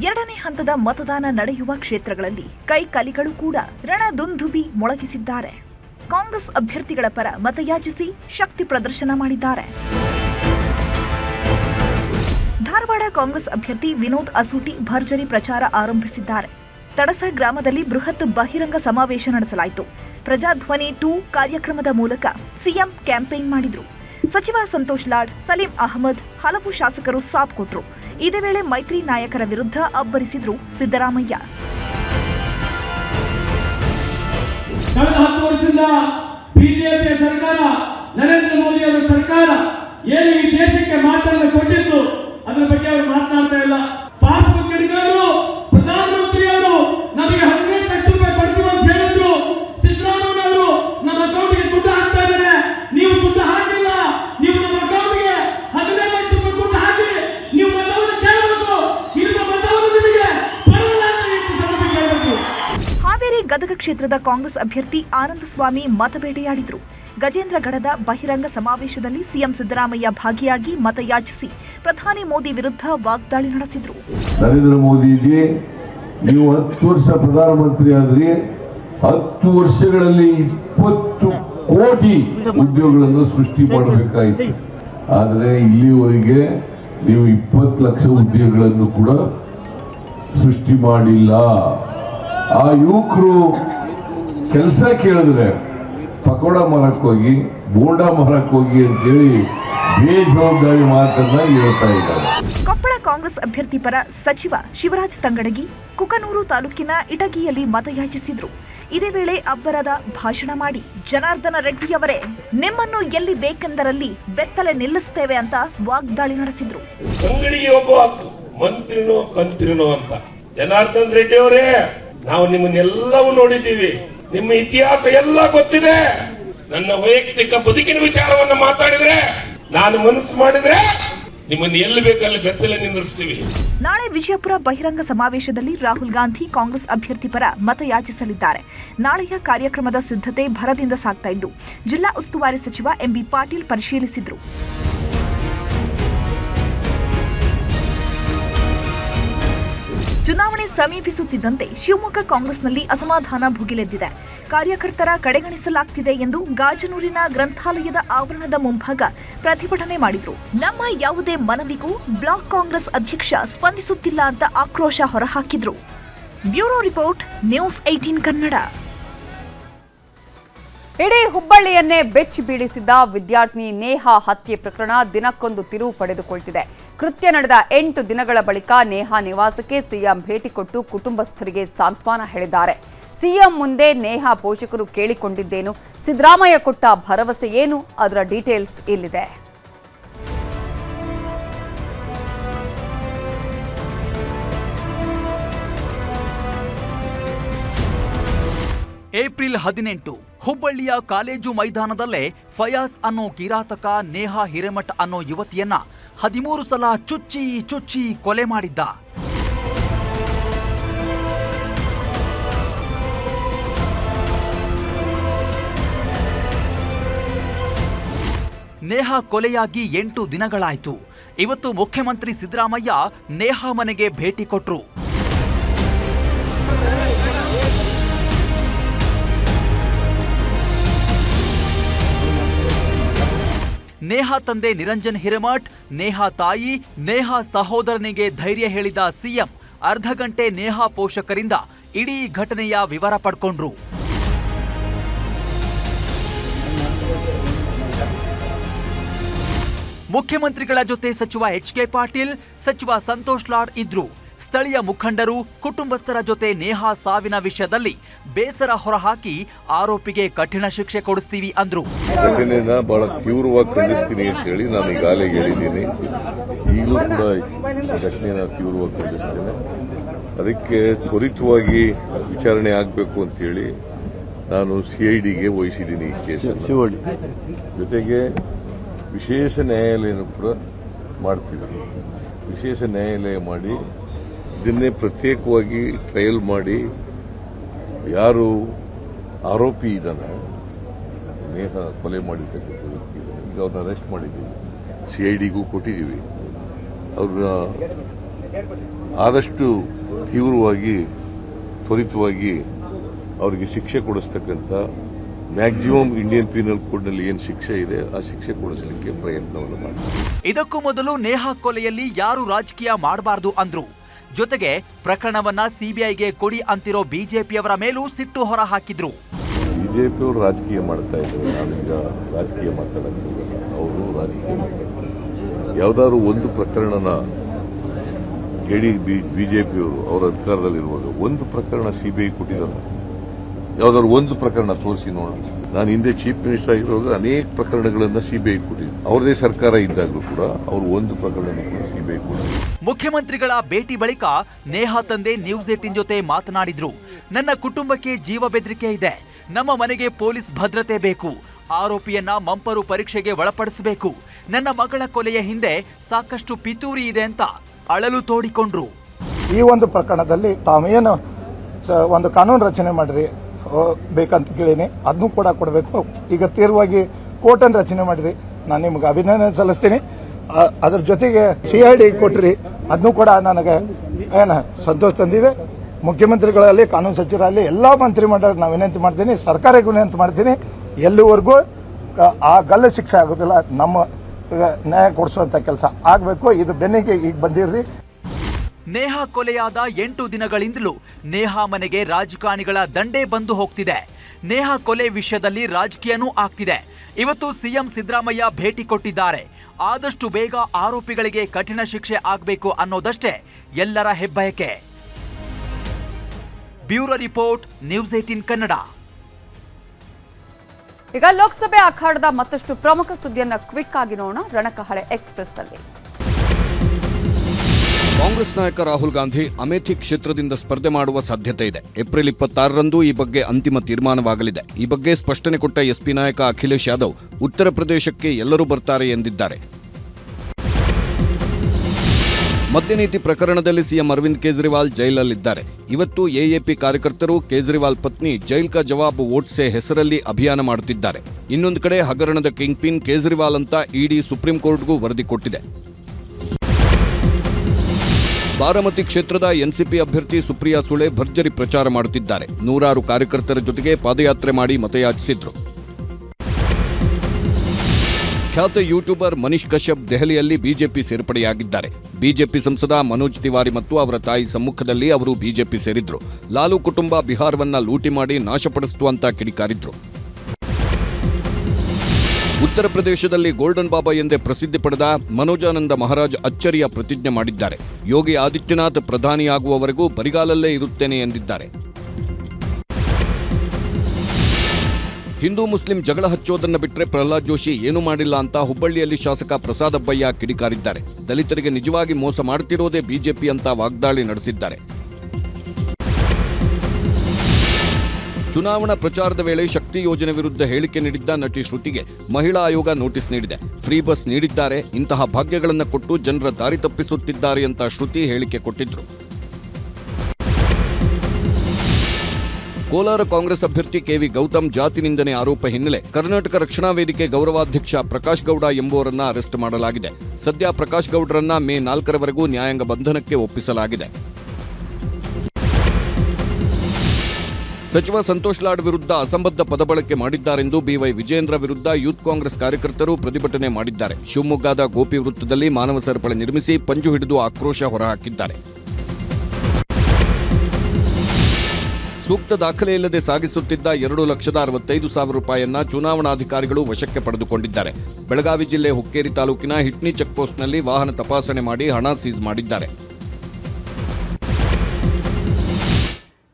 ಎರಡನೇ ಹಂತದ ಮತದಾನ ನಡೆಯುವ ಕ್ಷೇತ್ರಗಳಲ್ಲಿ ಕೈಕಲಿಗಳು ಕೂಡ ರಣದುಂದುಬಿ ಮೊಳಗಿಸಿದ್ದಾರೆ. ಕಾಂಗ್ರೆಸ್ ಅಭ್ಯರ್ಥಿಗಳ ಪರ ಮತಯಾಚಿಸಿ ಶಕ್ತಿ ಪ್ರದರ್ಶನ ಮಾಡಿದ್ದಾರೆ. ಧಾರವಾಡ ಕಾಂಗ್ರೆಸ್ ಅಭ್ಯರ್ಥಿ ವಿನೋದ್ ಅಸೂಟಿ ಭರ್ಜರಿ ಪ್ರಚಾರ ಆರಂಭಿಸಿದ್ದಾರೆ. ತಡಸ ಗ್ರಾಮದಲ್ಲಿ ಬೃಹತ್ ಬಹಿರಂಗ ಸಮಾವೇಶ ನಡೆಸಲಾಯಿತು. ಪ್ರಜಾಧ್ವನಿ ಟೂ ಕಾರ್ಯಕ್ರಮದ ಮೂಲಕ ಸಿಎಂ ಕ್ಯಾಂಪೇನ್ ಮಾಡಿದ್ರು. ಸಚಿವ ಸಂತೋಷ್ ಲಾಡ್, ಸಲೀಂ ಅಹಮದ್ ಹಲವು ಶಾಸಕರು ಸಾಥ್ ಕೊಟ್ರು. ಇದೇ ವೇಳೆ ಮೈತ್ರಿ ನಾಯಕರ ವಿರುದ್ಧ ಅಬ್ಬರಿಸಿದ್ರು ಸಿದ್ದರಾಮಯ್ಯ. ಕಳೆದ ಹತ್ತು ವರ್ಷದಿಂದ ಬಿಜೆಪಿಯ ಸರ್ಕಾರ, ನರೇಂದ್ರ ಮೋದಿ ಅವರ ಸರ್ಕಾರ ಏನು ಈ ದೇಶಕ್ಕೆ ಮಾತನ್ನು ಕೊಟ್ಟಿದ್ದು ಅದರ ಬಗ್ಗೆ ಅವರು ಮಾತನಾಡ್ತಾ ಇಲ್ಲ. ಪಾಸ್ಬುಕ್ ಹಿಡ್ಕೊಂಡು ಕ್ಷೇತ್ರದ ಕಾಂಗ್ರೆಸ್ ಅಭ್ಯರ್ಥಿ ಆನಂದಸ್ವಾಮಿ ಮತಬೇಟೆಯಾಡಿದರು. ಗಜೇಂದ್ರಗಢದ ಬಹಿರಂಗ ಸಮಾವೇಶದಲ್ಲಿ ಸಿಎಂ ಸಿದ್ದರಾಮಯ್ಯ ಭಾಗಿಯಾಗಿ ಮತಯಾಚಿಸಿ ಪ್ರಧಾನಿ ಮೋದಿ ವಿರುದ್ಧ ವಾಗ್ದಾಳಿ ನಡೆಸಿದ್ರು. ನರೇಂದ್ರ ಮೋದಿಜಿ ನೀವು ಹತ್ತು ವರ್ಷ ಪ್ರಧಾನಮಂತ್ರಿ ಆದ್ರಿ, ಹತ್ತು ವರ್ಷಗಳಲ್ಲಿ ಇಪ್ಪತ್ತು ಕೋಟಿ ಉದ್ಯೋಗಗಳನ್ನು ಸೃಷ್ಟಿ ಮಾಡಬೇಕಾಯಿತು. ಆದರೆ ಇಲ್ಲಿವರೆಗೆ ನೀವು ಇಪ್ಪತ್ತು ಲಕ್ಷ ಉದ್ಯೋಗಗಳನ್ನು ಕೂಡ ಸೃಷ್ಟಿ ಮಾಡಿಲ್ಲ. ಆ ಯುವಕರು ಕೆಲಸ ಕೇಳಿದ್ರೆ ಪಕೋಡ ಮಾರಕ್ ಹೋಗಿ ಬೋಂಡ ಮಾರಕ್ ಹೋಗಿ ಅಂತೇಳಿ ಬೇಜವಾಬ್ದಾರಿ ಮಾತನ್ನ ಹೇಳ್ತಾ ಇದ್ದಾರೆ. ಕೊಪ್ಪಳ ಕಾಂಗ್ರೆಸ್ ಅಭ್ಯರ್ಥಿ ಪರ ಸಚಿವ ಶಿವರಾಜ್ ತಂಗಡಗಿ ಕುಕನೂರು ತಾಲೂಕಿನ ಇಟಗಿಯಲ್ಲಿ ಮತಯಾಚಿಸಿದ್ರು. ಇದೇ ವೇಳೆ ಅಬ್ಬರದ ಭಾಷಣ ಮಾಡಿ ಜನಾರ್ದನ ರೆಡ್ಡಿಯವರೇ ನಿಮ್ಮನ್ನು ಎಲ್ಲಿ ಬೇಕೆಂದರಲ್ಲಿ ಬೆತ್ತಲೆ ನಿಲ್ಲಿಸ್ತೇವೆ ಅಂತ ವಾಗ್ದಾಳಿ ನಡೆಸಿದ್ರು. ಮಂತ್ರಿನೋ ಕಂತ್ರಿನೋ ಅಂತ. ಜನಾರ್ದನ್ ರೆಡ್ಡಿ ಅವರೇ ನಾವು ನಿಮ್ಮನ್ನೆಲ್ಲವೂ ನೋಡಿದ್ದೀವಿ. ನಿಮ್ಮ ಇತಿಹಾಸ ಎಲ್ಲ ಗೊತ್ತಿದೆ. ನನ್ನ ವೈಯಕ್ತಿಕ ಬದುಕಿನ ವಿಚಾರವನ್ನು ಮಾತಾಡಿದ್ರೆ, ನಾನು ಮನಸ್ಸು ಮಾಡಿದ್ರೆ ನಿಮ್ಮನ್ನು ಎಲ್ಲಿ ಬೇಕಲ್ಲಿ ಬೆತ್ತಲೆ ನಿಂದಿರಿಸ್ತೀವಿ. ನಾಳೆ ವಿಜಯಪುರ ಬಹಿರಂಗ ಸಮಾವೇಶದಲ್ಲಿ ರಾಹುಲ್ ಗಾಂಧಿ ಕಾಂಗ್ರೆಸ್ ಅಭ್ಯರ್ಥಿ ಪರ ಮತಯಾಚಿಸಲಿದ್ದಾರೆ. ನಾಳೆಯ ಕಾರ್ಯಕ್ರಮದ ಸಿದ್ಧತೆ ಭರದಿಂದ ಸಾಗ್ತಾ ಇದ್ದು, ಜಿಲ್ಲಾ ಉಸ್ತುವಾರಿ ಸಚಿವ ಎಂಬಿ ಪಾಟೀಲ್ ಪರಿಶೀಲಿಸಿದ್ರು. ಚುನಾವಣೆ ಸಮೀಪಿಸುತ್ತಿದ್ದಂತೆ ಶಿವಮೊಗ್ಗ ಕಾಂಗ್ರೆಸ್ನಲ್ಲಿ ಅಸಮಾಧಾನ ಭುಗಿಲೆದ್ದಿದೆ. ಕಾರ್ಯಕರ್ತರ ಕಡೆಗಣಿಸಲಾಗ್ತಿದೆ ಎಂದು ಗಾಜನೂರಿನ ಗ್ರಂಥಾಲಯದ ಆವರಣದ ಮುಂಭಾಗ ಪ್ರತಿಭಟನೆ ಮಾಡಿದ್ರು. ನಮ್ಮ ಯಾವುದೇ ಮನವಿಗೂ ಬ್ಲಾಕ್ ಕಾಂಗ್ರೆಸ್ ಅಧ್ಯಕ್ಷ ಸ್ಪಂದಿಸುತ್ತಿಲ್ಲ ಅಂತ ಆಕ್ರೋಶ ಹೊರಹಾಕಿದ್ರು. Bureau report, news eighteen Kannada. ಇಡೀ ಹುಬ್ಬಳ್ಳಿಯನ್ನೇ ಬೆಚ್ಚಿ ಬೀಳಿಸಿದ್ದ ವಿದ್ಯಾರ್ಥಿನಿ ನೇಹಾ ಹತ್ಯೆ ಪ್ರಕರಣ ದಿನಕ್ಕೊಂದು ತಿರುವು ಪಡೆದುಕೊಳ್ತಿದೆ. ಕೃತ್ಯ ನಡೆದ ಎಂಟು ದಿನಗಳ ಬಳಿಕ ನೇಹಾ ನಿವಾಸಕ್ಕೆ ಸಿಎಂ ಭೇಟಿ ಕೊಟ್ಟು ಕುಟುಂಬಸ್ಥರಿಗೆ ಸಾಂತ್ವನ ಹೇಳಿದ್ದಾರೆ. ಸಿಎಂ ಮುಂದೆ ನೇಹಾ ಪೋಷಕರು ಕೇಳಿಕೊಂಡಿದ್ದೇನು? ಸಿದ್ದರಾಮಯ್ಯ ಕೊಟ್ಟ ಭರವಸೆ ಏನು? ಅದರ ಡೀಟೇಲ್ಸ್ ಇಲ್ಲಿದೆ. ಏಪ್ರಿಲ್ ಹದಿನೆಂಟು. ಹುಬ್ಬಳ್ಳಿಯ ಕಾಲೇಜು ಮೈದಾನದಲ್ಲೇ ಫಯಾಸ್ ಅನ್ನೋ ಕಿರಾತಕ ನೇಹಾ ಹಿರೇಮಠ ಅನ್ನೋ ಯುವತಿಯನ್ನ ಹದಿಮೂರು ಸಲ ಚುಚ್ಚಿ ಚುಚ್ಚಿ ಕೊಲೆ ಮಾಡಿದ್ದ. ನೇಹಾ ಕೊಲೆಯಾಗಿ ಎಂಟು ದಿನಗಳಾಯಿತು. ಇವತ್ತು ಮುಖ್ಯಮಂತ್ರಿ ಸಿದ್ದರಾಮಯ್ಯ ನೇಹಾ ಮನೆಗೆ ಭೇಟಿ ಕೊಟ್ರು. ನೇಹಾ ತಂದೆ ನಿರಂಜನ್ ಹಿರೇಮಠ್, ನೇಹಾ ತಾಯಿ, ನೇಹಾ ಸಹೋದರನಿಗೆ ಧೈರ್ಯ ಹೇಳಿದ ಸಿಎಂ. ಅರ್ಧ ಗಂಟೆ ನೇಹಾ ಪೋಷಕರಿಂದ ಇಡೀ ಘಟನೆಯ ವಿವರ ಪಡ್ಕೊಂಡ್ರು. ಮುಖ್ಯಮಂತ್ರಿಗಳ ಜೊತೆ ಸಚಿವ ಎಚ್ ಕೆ ಪಾಟೀಲ್, ಸಚಿವ ಸಂತೋಷ್ ಲಾಡ್ ಇದ್ರು. ಸ್ಥಳೀಯ ಮುಖಂಡರು ಕುಟುಂಬಸ್ಥರ ಜೊತೆ ನೇಹಾ ಸಾವಿನ ವಿಷಯದಲ್ಲಿ ಬೇಸರ ಹೊರಹಾಕಿ ಆರೋಪಿಗೆ ಕಠಿಣ ಶಿಕ್ಷೆ ಕೊಡಿಸ್ತೀವಿ ಅಂದ್ರು. ಬಹಳ ತೀವ್ರವಾಗಿ ಖಂಡಿಸ್ತೀನಿ ಅಂತ ಹೇಳಿ ನಾನು ಈಗಾಗಲೇ ಹೇಳಿದ್ದೀನಿ. ಈಗಲೂ ಕೂಡ ತೀವ್ರವಾಗಿ ಖಂಡಿಸ್ತೇನೆ. ಅದಕ್ಕೆ ತ್ವರಿತವಾಗಿ ವಿಚಾರಣೆ ಆಗಬೇಕು ಅಂತ ಹೇಳಿ ನಾನು ಸಿಐಡಿಗೆ ವಹಿಸಿದ್ದೀನಿ ಈ ಕೇಸನ್ನು. ಜೊತೆಗೆ ವಿಶೇಷ ನ್ಯಾಯಾಲಯನೂ ಕೂಡ ಮಾಡ್ತೀವಿ ವಿಶೇಷ ನ್ಯಾಯಾಲಯ ಮಾಡಿ ಇದನ್ನೇ ಪ್ರತ್ಯೇಕವಾಗಿ ಟ್ರಯಲ್ ಮಾಡಿ ಯಾರು ಆರೋಪಿ ಇದ್ದಾನೆ ನೇಹ ಕೊಲೆ ಮಾಡಿರ್ತಕ್ಕಂಥ ವ್ಯಕ್ತಿ. ಈಗ ಅವ್ರನ್ನ ಅರೆಸ್ಟ್ ಮಾಡಿದ್ದೀವಿ. ಸಿ ಐ ಡಿಗೂ ಕೊಟ್ಟಿದ್ದೀವಿ. ಅವ್ರನ್ನ ಆದಷ್ಟು ತೀವ್ರವಾಗಿ, ತ್ವರಿತವಾಗಿ ಅವರಿಗೆ ಶಿಕ್ಷೆ ಕೊಡಿಸ್ತಕ್ಕಂಥ ಮ್ಯಾಕ್ಸಿಮಮ್ ಇಂಡಿಯನ್ ಪೀನಲ್ ಕೋಡ್ನಲ್ಲಿ ಏನು ಶಿಕ್ಷೆ ಇದೆ, ಆ ಶಿಕ್ಷೆ ಕೊಡಿಸಲಿಕ್ಕೆ ಪ್ರಯತ್ನವನ್ನು ಮಾಡ್ತೀವಿ. ಇದಕ್ಕೂ ಮೊದಲು ನೇಹಾ ಕೊಲೆಯಲ್ಲಿ ಯಾರು ರಾಜಕೀಯ ಮಾಡಬಾರದು ಅಂದ್ರು. ಜೊತೆಗೆ ಪ್ರಕರಣವನ್ನ ಸಿಬಿಐಗೆ ಕೊಡಿ ಅಂತಿರೋ ಬಿಜೆಪಿಯವರ ಮೇಲೂ ಸಿಟ್ಟು ಹೊರ ಹಾಕಿದ್ರು ಬಿಜೆಪಿಯವರು ರಾಜಕೀಯ ಮಾಡ್ತಾ ನಾವೀಗ ರಾಜಕೀಯ ಮಾತಾಡಕ್ಕೆ ಹೋಗಲ್ಲ ಅವರು ರಾಜಕೀಯ ಮಾಡ್ತಾರೆ. ಯಾವ್ದಾದ್ರು ಒಂದು ಪ್ರಕರಣನ ಜೆ ಡಿ ಬಿಜೆಪಿಯವರು ಅವರ ಅಧಿಕಾರದಲ್ಲಿರುವಾಗ ಒಂದು ಪ್ರಕರಣ ಸಿಬಿಐ ಕೊಟ್ಟಿದ್ದಾರೆ ಯಾವ್ದಾದ್ರು ಒಂದು ಪ್ರಕರಣ ತೋರಿಸಿ ನೋಡೋಣ. ನಾನು ಹಿಂದೆ ಚೀಫ್ ಮಿನಿಸ್ಟರ್ ಆಗಿರುವಾಗ ಅನೇಕ ಪ್ರಕರಣಗಳನ್ನು ಸಿಬಿಐ ಕೊಟ್ಟಿದ್ದೆ ಅವರದೇ ಸರ್ಕಾರ ಇದ್ದಾಗಲೂ ಕೂಡ ಅವರು ಒಂದು ಪ್ರಕರಣ ಸಿಬಿಐ ಕೂಡ ಮುಖ್ಯಮಂತ್ರಿಗಳ ಭೇಟಿ ಬಳಿಕ ನೇಹಾ ತಂದೆ ನ್ಯೂಸ್ ಏಟಿನ್ ಜೊತೆ ಮಾತನಾಡಿದ್ರು. ನನ್ನ ಕುಟುಂಬಕ್ಕೆ ಜೀವ ಬೆದರಿಕೆ ಇದೆ. ನಮ್ಮ ಮನೆಗೆ ಪೊಲೀಸ್ ಭದ್ರತೆ ಬೇಕು. ಆರೋಪಿಯನ್ನ ಮಂಪರು ಪರೀಕ್ಷೆಗೆ ಒಳಪಡಿಸಬೇಕು. ನನ್ನ ಮಗಳ ಕೊಲೆಯ ಹಿಂದೆ ಸಾಕಷ್ಟು ಪಿತೂರಿ ಇದೆ ಅಂತ ಅಳಲು ತೋಡಿಕೊಂಡ್ರು. ಈ ಒಂದು ಪ್ರಕರಣದಲ್ಲಿ ತಾವೇನು ಒಂದು ಕಾನೂನು ರಚನೆ ಮಾಡ್ರಿ ಬೇಕಂತ ಕೇಳೀನಿ. ಅದನ್ನು ಕೂಡ ಕೊಡಬೇಕು. ಈಗ ತೀರ್ವಾಗಿ ಕೋರ್ಟ್ ಅನ್ನು ರಚನೆ ಮಾಡಿರಿ. ನಾನು ನಿಮ್ಗೆ ಅಭಿನಂದನೆ ಸಲ್ಲಿಸ್ತೀನಿ. ಅದ್ರ ಜೊತೆಗೆ ಸಿ ಐ ಡಿ ಕೊಟ್ರಿ. ಅದನ್ನು ಕೂಡ ನನಗೆ, ಏನ, ಸಂತೋಷ ತಂದಿದೆ. ಮುಖ್ಯಮಂತ್ರಿಗಳಲ್ಲಿ, ಕಾನೂನು ಸಚಿವರಲ್ಲಿ ಎಲ್ಲ ಮಂತ್ರಿ ಮಂಡಲ ನಾವು ವಿನಂತಿ ಮಾಡ್ತೀನಿ. ಸರ್ಕಾರಕ್ಕೆ ವಿನಂತಿ ಮಾಡ್ತೀನಿ. ಎಲ್ಲಿವರೆಗೂ, ಆ ಗಲ್ಲ ಶಿಕ್ಷೆ ಆಗೋದಿಲ್ಲ. ನಮ್ಮ ನ್ಯಾಯ ಕೊಡಿಸುವಂತ ಕೆಲಸ ಆಗಬೇಕು. ಇದು ಬೆನ್ನಿಗೆ ಈಗ ಬಂದಿರ್ರಿ. ನೇಹಾ ಕೊಲೆಯಾದ ಎಂಟು ದಿನಗಳಿಂದಲೂ ನೇಹಾ ಮನೆಗೆ ರಾಜಕಾರಣಿಗಳ ದಂಡೇ ಬಂದು ಹೋಗ್ತಿದೆ. ನೇಹಾ ಕೊಲೆ ವಿಷಯದಲ್ಲಿ ರಾಜಕೀಯನೂ ಆಗ್ತಿದೆ. ಇವತ್ತು ಸಿಎಂ ಸಿದ್ದರಾಮಯ್ಯ ಭೇಟಿ ಕೊಟ್ಟಿದ್ದಾರೆ. ಆದಷ್ಟು ಬೇಗ ಆರೋಪಿಗಳಿಗೆ ಕಠಿಣ ಶಿಕ್ಷೆ ಆಗಬೇಕು ಅನ್ನೋದಷ್ಟೇ ಎಲ್ಲರ ಹೆಬ್ಬಯಕೆ. Bureau report, news eighteen Kannada. ಈಗ ಲೋಕಸಭೆ ಅಖಾಡದ ಮತ್ತಷ್ಟು ಪ್ರಮುಖ ಸುದ್ದಿಯನ್ನು ಕ್ವಿಕ್ ಆಗಿ ನೋಡೋಣ. ರಣಕಹಳೆ ಎಕ್ಸ್ಪ್ರೆಸ್ ಅಲ್ಲಿ ಕಾಂಗ್ರೆಸ್ ನಾಯಕ ರಾಹುಲ್ ಗಾಂಧಿ ಅಮೇಥಿ ಕ್ಷೇತ್ರದಿಂದ ಸ್ಪರ್ಧೆ ಮಾಡುವ ಸಾಧ್ಯತೆ ಇದೆ. ಏಪ್ರಿಲ್ ಇಪ್ಪತ್ತಾರರಂದು ಈ ಬಗ್ಗೆ ಅಂತಿಮ ತೀರ್ಮಾನವಾಗಲಿದೆ. ಈ ಬಗ್ಗೆ ಸ್ಪಷ್ಟನೆ ಕೊಟ್ಟ ಎಸ್ಪಿ ನಾಯಕ ಅಖಿಲೇಶ್ ಯಾದವ್ ಉತ್ತರ ಪ್ರದೇಶಕ್ಕೆ ಎಲ್ಲರೂ ಬರ್ತಾರೆ ಎಂದಿದ್ದಾರೆ. ಮದ್ಯನೀತಿ ಪ್ರಕರಣದಲ್ಲಿ ಸಿಎಂ ಅರವಿಂದ್ ಕೇಜ್ರಿವಾಲ್ ಜೈಲಲ್ಲಿದ್ದಾರೆ. ಇವತ್ತು ಎಎಪಿ ಕಾರ್ಯಕರ್ತರು ಕೇಜ್ರಿವಾಲ್ ಪತ್ನಿ ಜೈಲ್ ಕಾ ಜವಾಬ್ ಓಟ್ಸೆ ಹೆಸರಲ್ಲಿ ಅಭಿಯಾನ ಮಾಡುತ್ತಿದ್ದಾರೆ. ಇನ್ನೊಂದು ಕಡೆ ಹಗರಣದ ಕಿಂಗ್ ಪಿನ್ ಕೇಜ್ರಿವಾಲ್ ಅಂತ ಇಡಿ ಸುಪ್ರೀಂ ಕೋರ್ಟ್ಗೂ ವರದಿ ಕೊಟ್ಟಿದೆ. ಬಾರಾಮತಿ ಕ್ಷೇತ್ರದ ಎನ್ಸಿಪಿ ಅಭ್ಯರ್ಥಿ ಸುಪ್ರಿಯಾ ಸುಳೆ ಭರ್ಜರಿ ಪ್ರಚಾರ ಮಾಡುತ್ತಿದ್ದಾರೆ. ನೂರಾರು ಕಾರ್ಯಕರ್ತರ ಜೊತೆಗೆ ಪಾದಯಾತ್ರೆ ಮಾಡಿ ಮತಯಾಚಿಸಿದ್ರು. ಖ್ಯಾತ ಯೂಟ್ಯೂಬರ್ ಮನೀಶ್ ಕಶ್ಯಪ್ ದೆಹಲಿಯಲ್ಲಿ ಬಿಜೆಪಿ ಸೇರ್ಪಡೆಯಾಗಿದ್ದಾರೆ. ಬಿಜೆಪಿ ಸಂಸದ ಮನೋಜ್ ತಿವಾರಿ ಮತ್ತು ಅವರ ತಾಯಿ ಸಮ್ಮುಖದಲ್ಲಿ ಅವರು ಬಿಜೆಪಿ ಸೇರಿದ್ರು. ಲಾಲು ಕುಟುಂಬ ಬಿಹಾರವನ್ನ ಲೂಟಿ ಮಾಡಿ ನಾಶಪಡಿಸಿತು ಅಂತ ಕಿಡಿಕಾರಿದ್ರು. ಉತ್ತರ ಪ್ರದೇಶದಲ್ಲಿ ಗೋಲ್ಡನ್ ಬಾಬಾ ಎಂದೇ ಪ್ರಸಿದ್ಧಿ ಪಡೆದ ಮನೋಜಾನಂದ ಮಹಾರಾಜ್ ಅಚ್ಚರಿಯ ಪ್ರತಿಜ್ಞೆ ಮಾಡಿದ್ದಾರೆ. ಯೋಗಿ ಆದಿತ್ಯನಾಥ್ ಪ್ರಧಾನಿಯಾಗುವವರೆಗೂ ಬರಿಗಾಲಲ್ಲೇ ಇರುತ್ತೇನೆ ಎಂದಿದ್ದಾರೆ. ಹಿಂದೂ ಮುಸ್ಲಿಂ ಜಗಳ ಹಚ್ಚೋದನ್ನ ಬಿಟ್ಟರೆ ಪ್ರಹ್ಲಾದ್ ಜೋಶಿ ಏನು ಮಾಡಿಲ್ಲ ಅಂತ ಹುಬ್ಬಳ್ಳಿಯಲ್ಲಿ ಶಾಸಕ ಪ್ರಸಾದಬ್ಬಯ್ಯ ಕಿಡಿಕಾರಿದ್ದಾರೆ. ದಲಿತರಿಗೆ ನಿಜವಾಗಿ ಮೋಸ ಮಾಡ್ತಿರೋದೇ ಬಿಜೆಪಿ ಅಂತ ವಾಗ್ದಾಳಿ ನಡೆಸಿದ್ದಾರೆ. ಚುನಾವಣಾ ಪ್ರಚಾರದ ವೇಳೆ ಶಕ್ತಿ ಯೋಜನೆ ವಿರುದ್ಧ ಹೇಳಿಕೆ ನೀಡಿದ್ದ ನಟಿ ಶ್ರುತಿಗೆ ಮಹಿಳಾ ಆಯೋಗ ನೋಟಿಸ್ ನೀಡಿದೆ. ಫ್ರೀ ಬಸ್ ನೀಡಿದ್ದಾರೆ. ಇಂತಹ ಭಾಗ್ಯಗಳನ್ನು ಕೊಟ್ಟು ಜನರ ದಾರಿ ತಪ್ಪಿಸುತ್ತಿದ್ದಾರೆ ಅಂತ ಶ್ರುತಿ ಹೇಳಿಕೆ ಕೊಟ್ಟಿದ್ರು. ಕೋಲಾರ ಕಾಂಗ್ರೆಸ್ ಅಭ್ಯರ್ಥಿ ಕೆವಿ ಗೌತಮ್ ಜಾತಿ ನಿಂದನೆ ಆರೋಪ ಹಿನ್ನೆಲೆ ಕರ್ನಾಟಕ ರಕ್ಷಣಾ ವೇದಿಕೆ ಗೌರವಾಧ್ಯಕ್ಷ ಪ್ರಕಾಶ್ ಗೌಡ ಎಂಬುವರನ್ನ ಅರೆಸ್ಟ್ ಮಾಡಲಾಗಿದೆ. ಸದ್ಯ ಪ್ರಕಾಶ್ ಗೌಡರನ್ನ ಮೇ ನಾಲ್ಕರವರೆಗೂ ನ್ಯಾಯಾಂಗ ಬಂಧನಕ್ಕೆ ಒಪ್ಪಿಸಲಾಗಿದೆ. ಸಚಿವ ಸಂತೋಷ್ ಲಾಡ್ ವಿರುದ್ಧ ಅಸಂಬದ್ಧ ಪದಬಳಕೆ ಮಾಡಿದ್ದಾರೆಂದು ಬಿವೈ ವಿಜೇಂದ್ರ ವಿರುದ್ಧ ಯೂತ್ ಕಾಂಗ್ರೆಸ್ ಕಾರ್ಯಕರ್ತರು ಪ್ರತಿಭಟನೆ ಮಾಡಿದ್ದಾರೆ. ಶಿವಮೊಗ್ಗದ ಗೋಪಿ ವೃತ್ತದಲ್ಲಿ ಮಾನವ ಸರಪಳಿ ನಿರ್ಮಿಸಿ ಪಂಜು ಹಿಡಿದು ಆಕ್ರೋಶ ಹೊರಹಾಕಿದ್ದಾರೆ. ಸೂಕ್ತ ದಾಖಲೆಯಿಲ್ಲದೆ ಸಾಗಿಸುತ್ತಿದ್ದ ಎರಡು ಲಕ್ಷದ ಅರವತ್ತೈದು ಸಾವಿರ ರೂಪಾಯಿಯನ್ನ ಚುನಾವಣಾಧಿಕಾರಿಗಳು ವಶಕ್ಕೆ ಪಡೆದುಕೊಂಡಿದ್ದಾರೆ. ಬೆಳಗಾವಿ ಜಿಲ್ಲೆ ಹುಕ್ಕೇರಿ ತಾಲೂಕಿನ ಹಿಟ್ನಿ ಚೆಕ್ಪೋಸ್ಟ್ನಲ್ಲಿ ವಾಹನ ತಪಾಸಣೆ ಮಾಡಿ ಹಣ ಸೀಸ್ ಮಾಡಿದ್ದಾರೆ.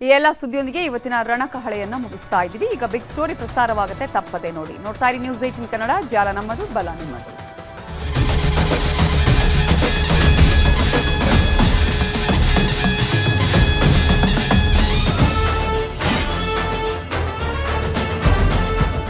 ಈ ಎಲ್ಲ ಸುದ್ದಿಯೊಂದಿಗೆ ಇವತ್ತಿನ ರಣಕಹಳೆಯನ್ನು ಮುಗಿಸ್ತಾ ಇದ್ದೀವಿ. ಈಗ ಬಿಗ್ ಸ್ಟೋರಿ ಪ್ರಸಾರವಾಗುತ್ತೆ. ತಪ್ಪದೆ ನೋಡಿ. ನೋಡ್ತಾ ಇರಿ ನ್ಯೂಸ್ ಏಟಿನ್ ಕನ್ನಡ. ಜಾಲ ನಮ್ಮದು, ಬಲ ನಿಮ್ಮದು.